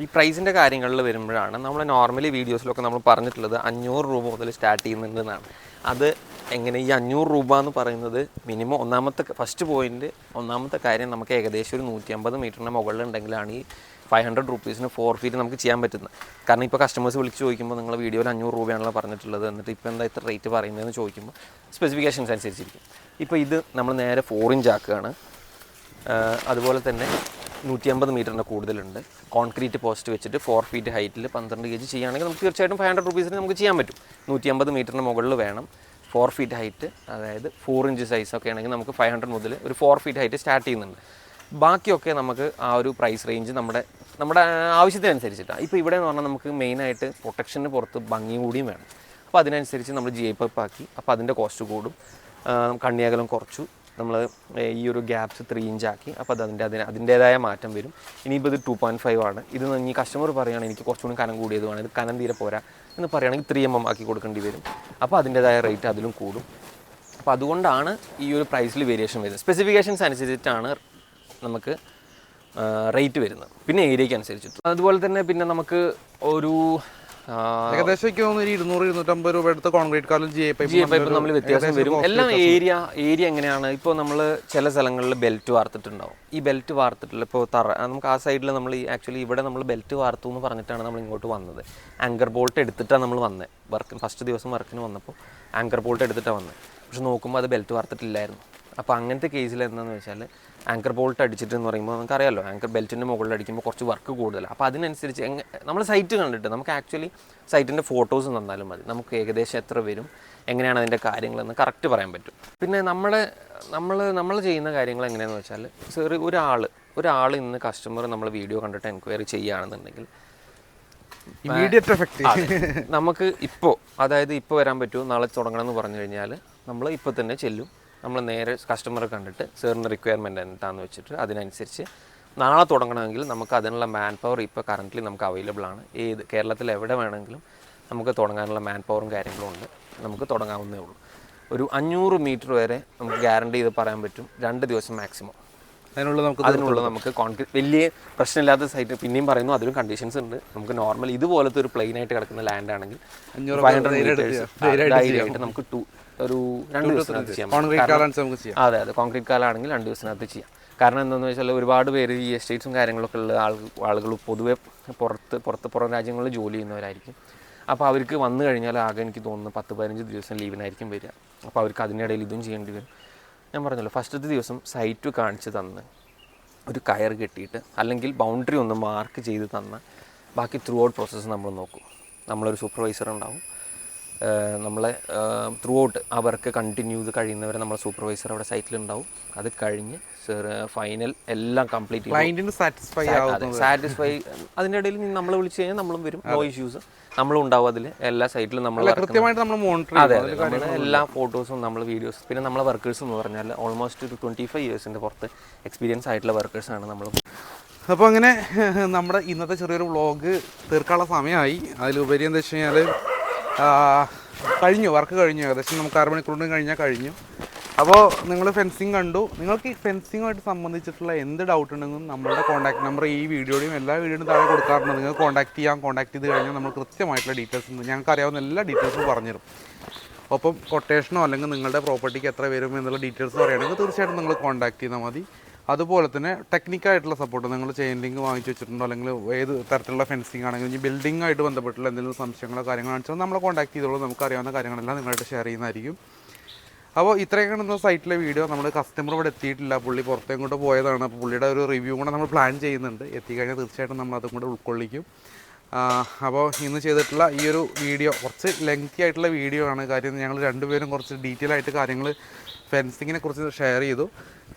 ഈ പ്രൈസിന്റെ കാര്യങ്ങളിൽ വരുമ്പോഴാണ് നമ്മൾ നോർമലി വീഡിയോസിലൊക്കെ നമ്മൾ പറഞ്ഞിട്ടുള്ളത് അഞ്ഞൂറ് രൂപ മുതൽ സ്റ്റാർട്ട് ചെയ്യുന്നുണ്ടെന്നാണ് അത് എങ്ങനെ ഈ അഞ്ഞൂറ് രൂപ എന്ന് പറയുന്നത് മിനിമം ഒന്നാമത്തെ ഫസ്റ്റ് പോയിന്റ് ഒന്നാമത്തെ കാര്യം നമുക്ക് ഏകദേശം ഒരു നൂറ്റി അമ്പത് മീറ്ററിന്റെ മുകളിലുണ്ടെങ്കിലാണ് ഈ ഫൈവ് ഹൺഡ്രഡ് റുപ്പീസിന് ഫോർ ഫീറ്റ് നമുക്ക് ചെയ്യാൻ പറ്റുന്നത്. കാരണം ഇപ്പോൾ കസ്റ്റമേഴ്സ് വിളിച്ച് ചോദിക്കുമ്പോൾ നിങ്ങൾ വീഡിയോയിൽ അഞ്ഞൂറ് രൂപയാണല്ലോ പറഞ്ഞിട്ടുള്ളത്. എന്നിട്ട് ഇപ്പോൾ എന്താ ഇത്ര റേറ്റ് പറയുന്നതെന്ന് ചോദിക്കുമ്പോൾ സ്പെസിഫിക്കേഷൻസ് അനുസരിച്ചിരിക്കും. ഇപ്പോൾ ഇത് നമ്മൾ നേരെ ഫോർ ഇഞ്ച് ആക്കുകയാണ്. അതുപോലെ തന്നെ നൂറ്റി അമ്പത് മീറ്ററിന്റെ കൂടുതലുണ്ട്. കോൺക്രീറ്റ് പോസ്റ്റ് വെച്ചിട്ട് ഫോർ ഫീറ്റ് ഹൈറ്റിൽ പന്ത്രണ്ട് കെ ജി ചെയ്യുകയാണെങ്കിൽ നമുക്ക് തീർച്ചയായിട്ടും ഫൈവ് ഹൺഡ്രഡ് റുപ്പീസിന് നമുക്ക് ചെയ്യാൻ പറ്റും. നൂറ്റി അമ്പത് മീറ്ററിന് മുകളിൽ വേണം. ഫോർ ഫീറ്റ് ഹൈറ്റ് അതായത് ഫോർ ഇഞ്ച് സൈസ് ഒക്കെ ആണെങ്കിൽ നമുക്ക് ഫൈവ് ഹൺഡ്രഡ് മുതൽ ഒരു ഫോർ ഫീറ്റ് ഹൈറ്റ് സ്റ്റാർട്ട് ചെയ്യുന്നുണ്ട്. ബാക്കിയൊക്കെ നമുക്ക് ആ ഒരു പ്രൈസ് റേഞ്ച് നമ്മുടെ നമ്മുടെ ആവശ്യത്തിനനുസരിച്ചിട്ടാണ് ഇപ്പോൾ ഇവിടെ എന്ന് പറഞ്ഞാൽ നമുക്ക് മെയിനായിട്ട് പ്രൊട്ടക്ഷന് പുറത്ത് ഭംഗിയും കൂടിയും വേണം. അപ്പോൾ അതിനനുസരിച്ച് നമ്മൾ ജി ഐ പൈപ്പ് അപ്പോൾ അതിന്റെ കോസ്റ്റ് കൂടും. കണ്ണിയകലം കുറച്ചു. നമ്മൾ ഈ ഒരു ഗ്യാപ്സ് ത്രീ ഇഞ്ചാക്കി അപ്പോൾ അത് അതിന്റെ അതിന് അതിന്റേതായ മാറ്റം വരും. ഇനിയിപ്പോൾ ഇത് ടു പോയിന്റ് ഫൈവ് ആണ്. ഇത് ഇനി കസ്റ്റമർ പറയുകയാണ് എനിക്ക് കുറച്ചുകൂടി കനം കൂടിയത് വേണം. ഇത് കനം തീരെ പോരാ. എന്ന് പറയുകയാണെങ്കിൽ ത്രീ എം എം ആക്കി കൊടുക്കേണ്ടി വരും. അപ്പോൾ അതിന്റേതായ റേറ്റ് അതിലും കൂടും. അപ്പോൾ അതുകൊണ്ടാണ് ഈ ഒരു പ്രൈസിൽ വേരിയേഷൻ വരുന്നത്. സ്പെസിഫിക്കേഷൻസ് അനുസരിച്ചിട്ടാണ് നമുക്ക് റേറ്റ് വരുന്നത്. പിന്നെ ഏരിയയ്ക്ക് അനുസരിച്ചിട്ട്. അതുപോലെ തന്നെ പിന്നെ നമുക്ക് ഒരു ഏകദേശം എനിക്ക് തോന്നുന്നു ഒരു ഇരുന്നൂറ് ഇരുന്നൂറ്റമ്പത് രൂപ എടുത്ത് കോൺക്രീറ്റ് കാലും ജി ഐ പൈപ്പ് നമ്മൾ വ്യത്യാസം വരും. എല്ലാം ഏരിയ ഏരിയ എങ്ങനെയാണ്? ഇപ്പോൾ നമ്മൾ ചില സ്ഥലങ്ങളിൽ ബെൽറ്റ് വാർത്തിട്ടുണ്ടാവും. ഈ ബെൽറ്റ് വാർത്തിട്ടില്ല ഇപ്പോൾ തറ നമുക്ക് ആ സൈഡിൽ നമ്മൾ ഈ ആക്ച്വലി ഇവിടെ നമ്മൾ ബെൽറ്റ് വാർത്തു എന്ന് പറഞ്ഞിട്ടാണ് നമ്മൾ ഇങ്ങോട്ട് വന്നത്. ആങ്കർ ബോൾട്ട് എടുത്തിട്ടാണ് നമ്മൾ വന്നത് വർക്ക് ഫസ്റ്റ് ദിവസം വർക്കിന് വന്നപ്പോൾ ആങ്കർ ബോൾട്ട് എടുത്തിട്ടാണ് വന്നത് പക്ഷെ നോക്കുമ്പോൾ അത് ബെൽറ്റ് വാർത്തിട്ടില്ലായിരുന്നു. അപ്പോൾ അങ്ങനത്തെ കേസിൽ എന്താണെന്ന് വെച്ചാൽ ആങ്കർ ബോൾട്ട് അടിച്ചിട്ട് എന്ന് പറയുമ്പോൾ അറിയാമല്ലോ ആങ്കർ ബെൽറ്റിന്റെ മുകളിൽ അടിക്കുമ്പോൾ കുറച്ച് വർക്ക് കൂടുതലാണ് അപ്പോൾ അതിനനുസരിച്ച് എങ്ങ നമ്മൾ സൈറ്റ് കണ്ടിട്ട് നമുക്ക് ആക്ച്വലി സൈറ്റിന്റെ ഫോട്ടോസ് തന്നാലും മതി. നമുക്ക് ഏകദേശം എത്ര വരും എങ്ങനെയാണ് അതിന്റെ കാര്യങ്ങളെന്ന് കറക്റ്റ് പറയാൻ പറ്റും. പിന്നെ നമ്മളെ നമ്മൾ നമ്മൾ ചെയ്യുന്ന കാര്യങ്ങൾ എങ്ങനെയാണെന്ന് വെച്ചാൽ ചെറിയ ഒരാൾ ഒരാൾ ഇന്ന് കസ്റ്റമർ നമ്മൾ വീഡിയോ കണ്ടിട്ട് എൻക്വയറി ചെയ്യുകയാണെന്നുണ്ടെങ്കിൽ ഇമീഡിയറ്റ് എഫക്റ്റ് നമുക്ക് ഇപ്പോൾ അതായത് ഇപ്പോൾ വരാൻ പറ്റുമോ നാളെ തുടങ്ങണം എന്ന് പറഞ്ഞു കഴിഞ്ഞാൽ നമ്മൾ ഇപ്പോൾ തന്നെ ചെല്ലും. നമ്മൾ നേരെ കസ്റ്റമറെ കണ്ടിട്ട് സാറിന്റെ റിക്വയർമെന്റ് എന്താണെന്ന് വെച്ചിട്ട് അതിനനുസരിച്ച് നാളെ തുടങ്ങണമെങ്കിൽ നമുക്ക് അതിനുള്ള മാൻ പവർ ഇപ്പോൾ കറന്റ്ലി നമുക്ക് അവൈലബിൾ ആണ്. ഏത് കേരളത്തിൽ എവിടെ വേണമെങ്കിലും നമുക്ക് തുടങ്ങാനുള്ള മാൻ പവറും കാര്യങ്ങളും ഉണ്ട്. നമുക്ക് തുടങ്ങാവുന്നേ ഉള്ളൂ. ഒരു അഞ്ഞൂറ് മീറ്റർ വരെ നമുക്ക് ഗ്യാരണ്ടി ചെയ്ത് പറയാൻ പറ്റും. രണ്ട് ദിവസം മാക്സിമം അതിനുള്ള നമുക്ക് അതിനുള്ള നമുക്ക് കോൺക്രീറ്റ് വലിയ പ്രശ്നമില്ലാത്ത സൈറ്റ് പിന്നെയും പറയുന്നു അതിലും കണ്ടീഷൻസ് ഉണ്ട്. നമുക്ക് നോർമൽ ഇതുപോലത്തെ ഒരു പ്ലെയിൻ ആയിട്ട് കിടക്കുന്ന ലാൻഡ് ആണെങ്കിൽ അഞ്ഞൂറ് ഫൈവ് ഹൺഡ്രഡ് നമുക്ക് ടു ഒരു രണ്ട് ദിവസത്തിനകത്ത് ചെയ്യാം. അതെ അതെ. കോൺക്രീറ്റ് കാലാണെങ്കിൽ രണ്ട് ദിവസത്തിനകത്ത് ചെയ്യാം. കാരണം എന്താണെന്ന് വെച്ചാൽ ഒരുപാട് പേര് ഈ എസ്റ്റേറ്റ്സും കാര്യങ്ങളൊക്കെ ഉള്ള ആൾ ആളുകൾ പൊതുവെ പുറത്ത് പുറത്ത് പുറം രാജ്യങ്ങളിൽ ജോലി ചെയ്യുന്നവരായിരിക്കും. അപ്പോൾ അവർക്ക് വന്നു കഴിഞ്ഞാൽ ആകെ എനിക്ക് തോന്നുന്നു പത്ത് പതിനഞ്ച് ദിവസം ലീവിനായിരിക്കും വരിക. അപ്പോൾ അവർക്ക് അതിനിടയിൽ ഇതും ചെയ്യേണ്ടി വരും. ഞാൻ പറഞ്ഞല്ലോ ഫസ്റ്റത്തെ ദിവസം സൈറ്റ് കാണിച്ച് തന്ന് ഒരു കയർ കെട്ടിയിട്ട് അല്ലെങ്കിൽ ബൗണ്ടറി ഒന്ന് മാർക്ക് ചെയ്ത് തന്ന ബാക്കി ത്രൂ ഔട്ട് പ്രോസസ്സ് നമ്മൾ നോക്കും. നമ്മളൊരു സൂപ്പർവൈസർ ഉണ്ടാവും. നമ്മളെ ത്രൂ ഔട്ട് ആ വർക്ക് കണ്ടിന്യൂ ചെയ്ത് കഴിയുന്നവരെ നമ്മളെ സൂപ്പർവൈസർ അവിടെ സൈറ്റിൽ ഉണ്ടാവും. അത് കഴിഞ്ഞ് ഫൈനൽ എല്ലാം കംപ്ലീറ്റ് ക്ലയന്റിന് സാറ്റിസ്ഫൈ സാറ്റിസ്ഫൈ അതിന്റെ ഇടയിൽ നമ്മൾ വിളിച്ചു കഴിഞ്ഞാൽ നമ്മളും വരും. നോ ഇഷ്യൂസ് നമ്മളും ഉണ്ടാവും അതിൽ എല്ലാ സൈറ്റിലും നമ്മൾ കൃത്യമായിട്ട് നമ്മൾ മോണിറ്റർ അതെ എല്ലാ ഫോട്ടോസും നമ്മൾ വീഡിയോസ് പിന്നെ നമ്മളെ വർക്കേഴ്സ് എന്ന് പറഞ്ഞാൽ ഓൾമോസ്റ്റ് ഒരു ട്വന്റി ഫൈവ് ഇയേഴ്സിന്റെ പുറത്ത് എക്സ്പീരിയൻസ് ആയിട്ടുള്ള വർക്കേഴ്സാണ് നമ്മൾ അപ്പോൾ അങ്ങനെ നമ്മുടെ ഇന്നത്തെ ചെറിയൊരു വ്ളോഗ് തീർക്കാനുള്ള സമയമായി. അതിലുപരി എന്താ വെച്ച് കഴിഞ്ഞാൽ കഴിഞ്ഞു വർക്ക് കഴിഞ്ഞു ഏകദേശം. നമുക്ക് ആറ് മണിക്കൂറിന് കഴിഞ്ഞാൽ കഴിഞ്ഞു. അപ്പോൾ നിങ്ങൾ ഫെൻസിങ് കണ്ടു. നിങ്ങൾക്ക് ഈ ഫെൻസിങ്ങുമായിട്ട് സംബന്ധിച്ചിട്ടുള്ള എന്ത് ഡൗട്ട് ഉണ്ടെങ്കിലും നമ്മുടെ കോൺടാക്ട് നമ്പർ ഈ വീഡിയോയുടെയും എല്ലാ വീഡിയോയും താഴെ കൊടുക്കാറുണ്ട്. നിങ്ങൾ കോൺടാക്ട് ചെയ്യാം കോൺടാക്ട് ചെയ്ത് കഴിഞ്ഞാൽ നമ്മൾ കൃത്യമായിട്ടുള്ള ഡീറ്റെയിൽസ് ഞങ്ങൾക്ക് അറിയാവുന്ന എല്ലാ ഡീറ്റെയിൽസും പറഞ്ഞുതരും ഒപ്പം കൊട്ടേഷനോ അല്ലെങ്കിൽ നിങ്ങളുടെ പ്രോപ്പർട്ടിക്ക് എത്ര വരും എന്നുള്ള ഡീറ്റെയിൽസ് പറയുകയാണെങ്കിൽ തീർച്ചയായിട്ടും നിങ്ങൾ കോൺടാക്ട് ചെയ്താൽ മതി. അതുപോലെ തന്നെ ടെക്നിക്കായിട്ടുള്ള സപ്പോർട്ട് നിങ്ങൾ ചെയിൻ ലിങ്ക് വാങ്ങിച്ചു വെച്ചിട്ടുണ്ടോ? അല്ലെങ്കിൽ ഏത് തരത്തിലുള്ള ഫെൻസിങ് ആണെങ്കിലും ഇനി ബിൽഡിംഗ് ആയിട്ട് ബന്ധപ്പെട്ടുള്ള എന്തെങ്കിലും സംശയങ്ങളോ കാര്യങ്ങളോ കാണിച്ചാൽ നമ്മളെ കോൺടാക്ട് ചെയ്തോളൂ. നമുക്ക് അറിയാവുന്ന കാര്യങ്ങളെല്ലാം നിങ്ങളായിട്ട് ഷെയർ ചെയ്യുന്നതായിരിക്കും. അപ്പോൾ ഇത്രയും ഇന്നത്തെ സൈറ്റിലെ വീഡിയോ നമ്മൾ കസ്റ്റമർ ഇവിടെ എത്തിയിട്ടില്ല. പുള്ളി പുറത്തേക്കൊണ്ട് പോയതാണ്. അപ്പോൾ പുള്ളിയുടെ ഒരു റിവ്യൂ കൂടെ നമ്മൾ പ്ലാൻ ചെയ്യുന്നുണ്ട്. എത്തിക്കഴിഞ്ഞാൽ തീർച്ചയായിട്ടും നമ്മൾ അതും കൂടെ ഉൾക്കൊള്ളിക്കും. അപ്പോൾ ഇന്ന് ചെയ്തിട്ടുള്ള ഈ ഒരു വീഡിയോ കുറച്ച് ലെങ്തി ആയിട്ടുള്ള വീഡിയോ ആണ്. കാര്യം ഞങ്ങൾ രണ്ടുപേരും കുറച്ച് ഡീറ്റെയിൽ ആയിട്ട് കാര്യങ്ങൾ ഫെൻസിങ്ങിനെ കുറിച്ച് ഷെയർ ചെയ്തു.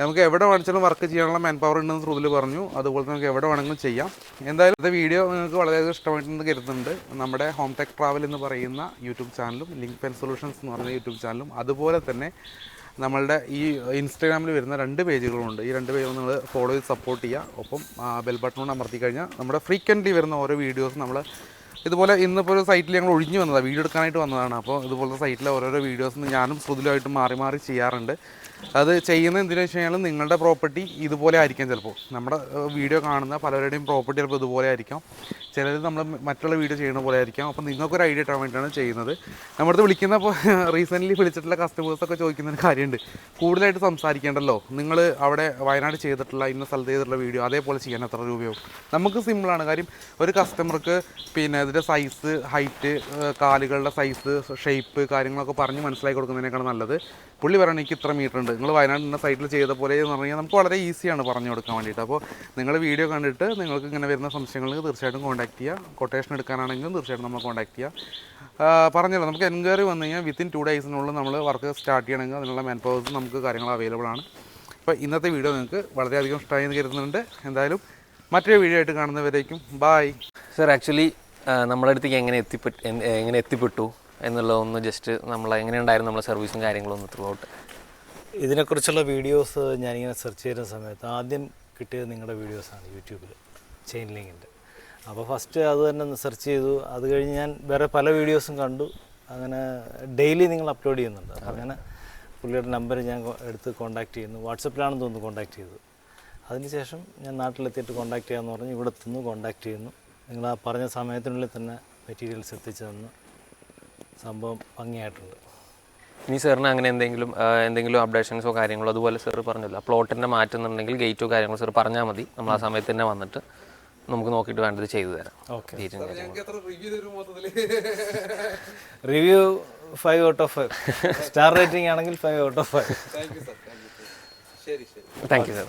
നമുക്ക് എവിടെ വേണമെങ്കിലും വർക്ക് ചെയ്യാനുള്ള മാൻ പവർ ഉണ്ടെന്ന് ശ്രുതിൽ പറഞ്ഞു. അതുപോലെ നമുക്ക് എവിടെ വേണമെങ്കിലും ചെയ്യാം. എന്തായാലും ഇത് വീഡിയോ നിങ്ങൾക്ക് വളരെയധികം ഇഷ്ടമായിട്ടുണ്ട് കരുതുന്നുണ്ട്. നമ്മുടെ ഹോം ടെക് ട്രാവൽ എന്ന് പറയുന്ന യൂട്യൂബ് ചാനലും ലിങ്ക് പെൻ സൊല്യൂഷൻസ് എന്ന് പറയുന്ന യൂട്യൂബ് ചാനലും അതുപോലെ തന്നെ നമ്മളുടെ ഈ ഇൻസ്റ്റാഗ്രാമിൽ വരുന്ന രണ്ട് പേജുകളുണ്ട് ഈ രണ്ട് പേജുകൾ നിങ്ങൾ ഫോളോ ചെയ്ത് സപ്പോർട്ട് ചെയ്യുക. ഒപ്പം ബെൽ ബട്ടൺ കൊണ്ട് അമർത്തി കഴിഞ്ഞാൽ നമ്മുടെ ഫ്രീക്വന്റ്ലി വരുന്ന ഓരോ വീഡിയോസ് നമ്മൾ ഇതുപോലെ ഇന്നിപ്പോൾ ഒരു സൈറ്റിൽ ഞങ്ങൾ ഒഴിഞ്ഞു വന്നതാണ് വീഡിയോ എടുക്കാനായിട്ട് വന്നതാണ്. അപ്പോൾ ഇതുപോലത്തെ സൈറ്റിലെ ഓരോരോ വീഡിയോസ് ഞാനും ശ്രുതിലുമായിട്ട് മാറി മാറി ചെയ്യാറുണ്ട്. അത് ചെയ്യുന്ന എന്തിനാ വെച്ച് കഴിഞ്ഞാൽ നിങ്ങളുടെ പ്രോപ്പർട്ടി ഇതുപോലെ ആയിരിക്കാം ചിലപ്പോൾ നമ്മുടെ വീഡിയോ കാണുന്ന പലരുടെയും പ്രോപ്പർട്ടി ചിലപ്പോൾ ഇതുപോലെ ആയിരിക്കാം. ചിലത് നമ്മൾ മറ്റുള്ള വീഡിയോ ചെയ്യുന്ന പോലെ ആയിരിക്കാം. അപ്പോൾ നിങ്ങൾക്കൊരു ഐഡിയ കിട്ടാൻ വേണ്ടിയിട്ടാണ് ചെയ്യുന്നത്. നമ്മുടെ അടുത്ത് വിളിക്കുന്ന ഇപ്പോൾ റീസെന്റ്ലി വിളിച്ചിട്ടുള്ള കസ്റ്റമേഴ്സൊക്കെ ചോദിക്കുന്ന ഒരു കാര്യമുണ്ട് കൂടുതലായിട്ട് സംസാരിക്കേണ്ടല്ലോ. നിങ്ങൾ അവിടെ വയനാട് ചെയ്തിട്ടുള്ള ഇന്ന സ്ഥലത്ത് ചെയ്തിട്ടുള്ള വീഡിയോ അതേപോലെ ചെയ്യാൻ എത്ര രൂപയോ നമുക്ക് സിമ്പിളാണ് കാര്യം ഒരു കസ്റ്റമർക്ക് പിന്നെ ഇതിന്റെ സൈസ് ഹൈറ്റ് കാലുകളുടെ സൈസ് ഷേപ്പ് കാര്യങ്ങളൊക്കെ പറഞ്ഞ് മനസ്സിലാക്കി കൊടുക്കുന്നതിനേക്കാൾ നല്ലത്. പുള്ളി പറയണ ഇത്ര മീറ്റർ ഉണ്ട്. നിങ്ങൾ വയനാട് ഇന്ന സൈറ്റിൽ ചെയ്ത പോലെ എന്ന് പറഞ്ഞാൽ നമുക്ക് വളരെ ഈസിയാണ് പറഞ്ഞു കൊടുക്കാൻ വേണ്ടിയിട്ട്. അപ്പോൾ നിങ്ങൾ വീഡിയോ കണ്ടിട്ട് നിങ്ങൾക്ക് ഇങ്ങനെ വരുന്ന സംശയങ്ങൾക്ക് തീർച്ചയായിട്ടും കോൺടാക്ട് ചെയ്യുക കൊട്ടേഷൻ എടുക്കാനാണെങ്കിലും തീർച്ചയായിട്ടും നമ്മൾ കോൺടാക്ട് ചെയ്യുക പറഞ്ഞല്ലോ നമുക്ക് എൻക്വയറി വന്നു കഴിഞ്ഞാൽ വിത്തിൻ ടു ഡേയ്സിനുള്ളിൽ നമ്മൾ വർക്ക് സ്റ്റാർട്ട് ചെയ്യണമെങ്കിൽ അതിനുള്ള മെൻ പവേഴ്സ് നമുക്ക് കാര്യങ്ങൾ അവൈലബിൾ ആണ്. അപ്പോൾ ഇന്നത്തെ വീഡിയോ നിങ്ങൾക്ക് വളരെയധികം ഇഷ്ടമായി എന്ന് കരുതുന്നുണ്ട്. എന്തായാലും മറ്റൊരു വീഡിയോ ആയിട്ട് കാണുന്നവരേക്കും ബായ് സർ ആക്ച്വലി നമ്മുടെ അടുത്തേക്ക് എങ്ങനെ എത്തിപ്പെട്ടു എങ്ങനെ എത്തിപ്പെട്ടു എന്നുള്ളതൊന്ന് ജസ്റ്റ് നമ്മൾ എങ്ങനെ ഉണ്ടായിരുന്നു നമ്മളെ സർവീസും കാര്യങ്ങളും ത്രൂ ഔട്ട് ഇതിനെക്കുറിച്ചുള്ള വീഡിയോസ് ഞാനിങ്ങനെ സെർച്ച് ചെയ്യുന്ന സമയത്ത് ആദ്യം കിട്ടിയത് നിങ്ങളുടെ വീഡിയോസാണ് യൂട്യൂബിൽ ചെയിൻ ലിങ്കിന്റെ അപ്പോൾ ഫസ്റ്റ് അത് തന്നെ സെർച്ച് ചെയ്തു. അത് കഴിഞ്ഞ് ഞാൻ വേറെ പല വീഡിയോസും കണ്ടു. അങ്ങനെ ഡെയിലി നിങ്ങൾ അപ്ലോഡ് ചെയ്യുന്നുണ്ട്. അപ്പോൾ അങ്ങനെ പുള്ളിയുടെ നമ്പർ ഞാൻ എടുത്ത് കോൺടാക്ട് ചെയ്യുന്നു. വാട്സപ്പിലാണെന്ന് തോന്നുന്നു കോൺടാക്ട് ചെയ്തത്. അതിനുശേഷം ഞാൻ നാട്ടിലെത്തിയിട്ട് കോൺടാക്ട് ചെയ്യാമെന്ന് പറഞ്ഞ് ഇവിടെ എത്തുന്നു കോൺടാക്ട് ചെയ്യുന്നു. നിങ്ങൾ ആ പറഞ്ഞ സമയത്തിനുള്ളിൽ തന്നെ മെറ്റീരിയൽസ് എത്തിച്ചു തന്നു. സംഭവം ഭംഗിയായിട്ടുണ്ട്. ഇനി സാറിന് അങ്ങനെ എന്തെങ്കിലും എന്തെങ്കിലും അപ്ഡേഷൻസോ കാര്യങ്ങളോ അതുപോലെ സാർ പറഞ്ഞില്ല. പ്ലോട്ടിന്റെ മാറ്റുന്നുണ്ടെങ്കിൽ ഗേറ്റോ കാര്യങ്ങളോ സാർ പറഞ്ഞാൽ മതി. നമ്മൾ ആ സമയത്ത് തന്നെ വന്നിട്ട് നമുക്ക് നോക്കിയിട്ട് വേണ്ടത് ചെയ്തു തരാം. Review five out of five star rating ആണെങ്കിൽ five out of five thank you sir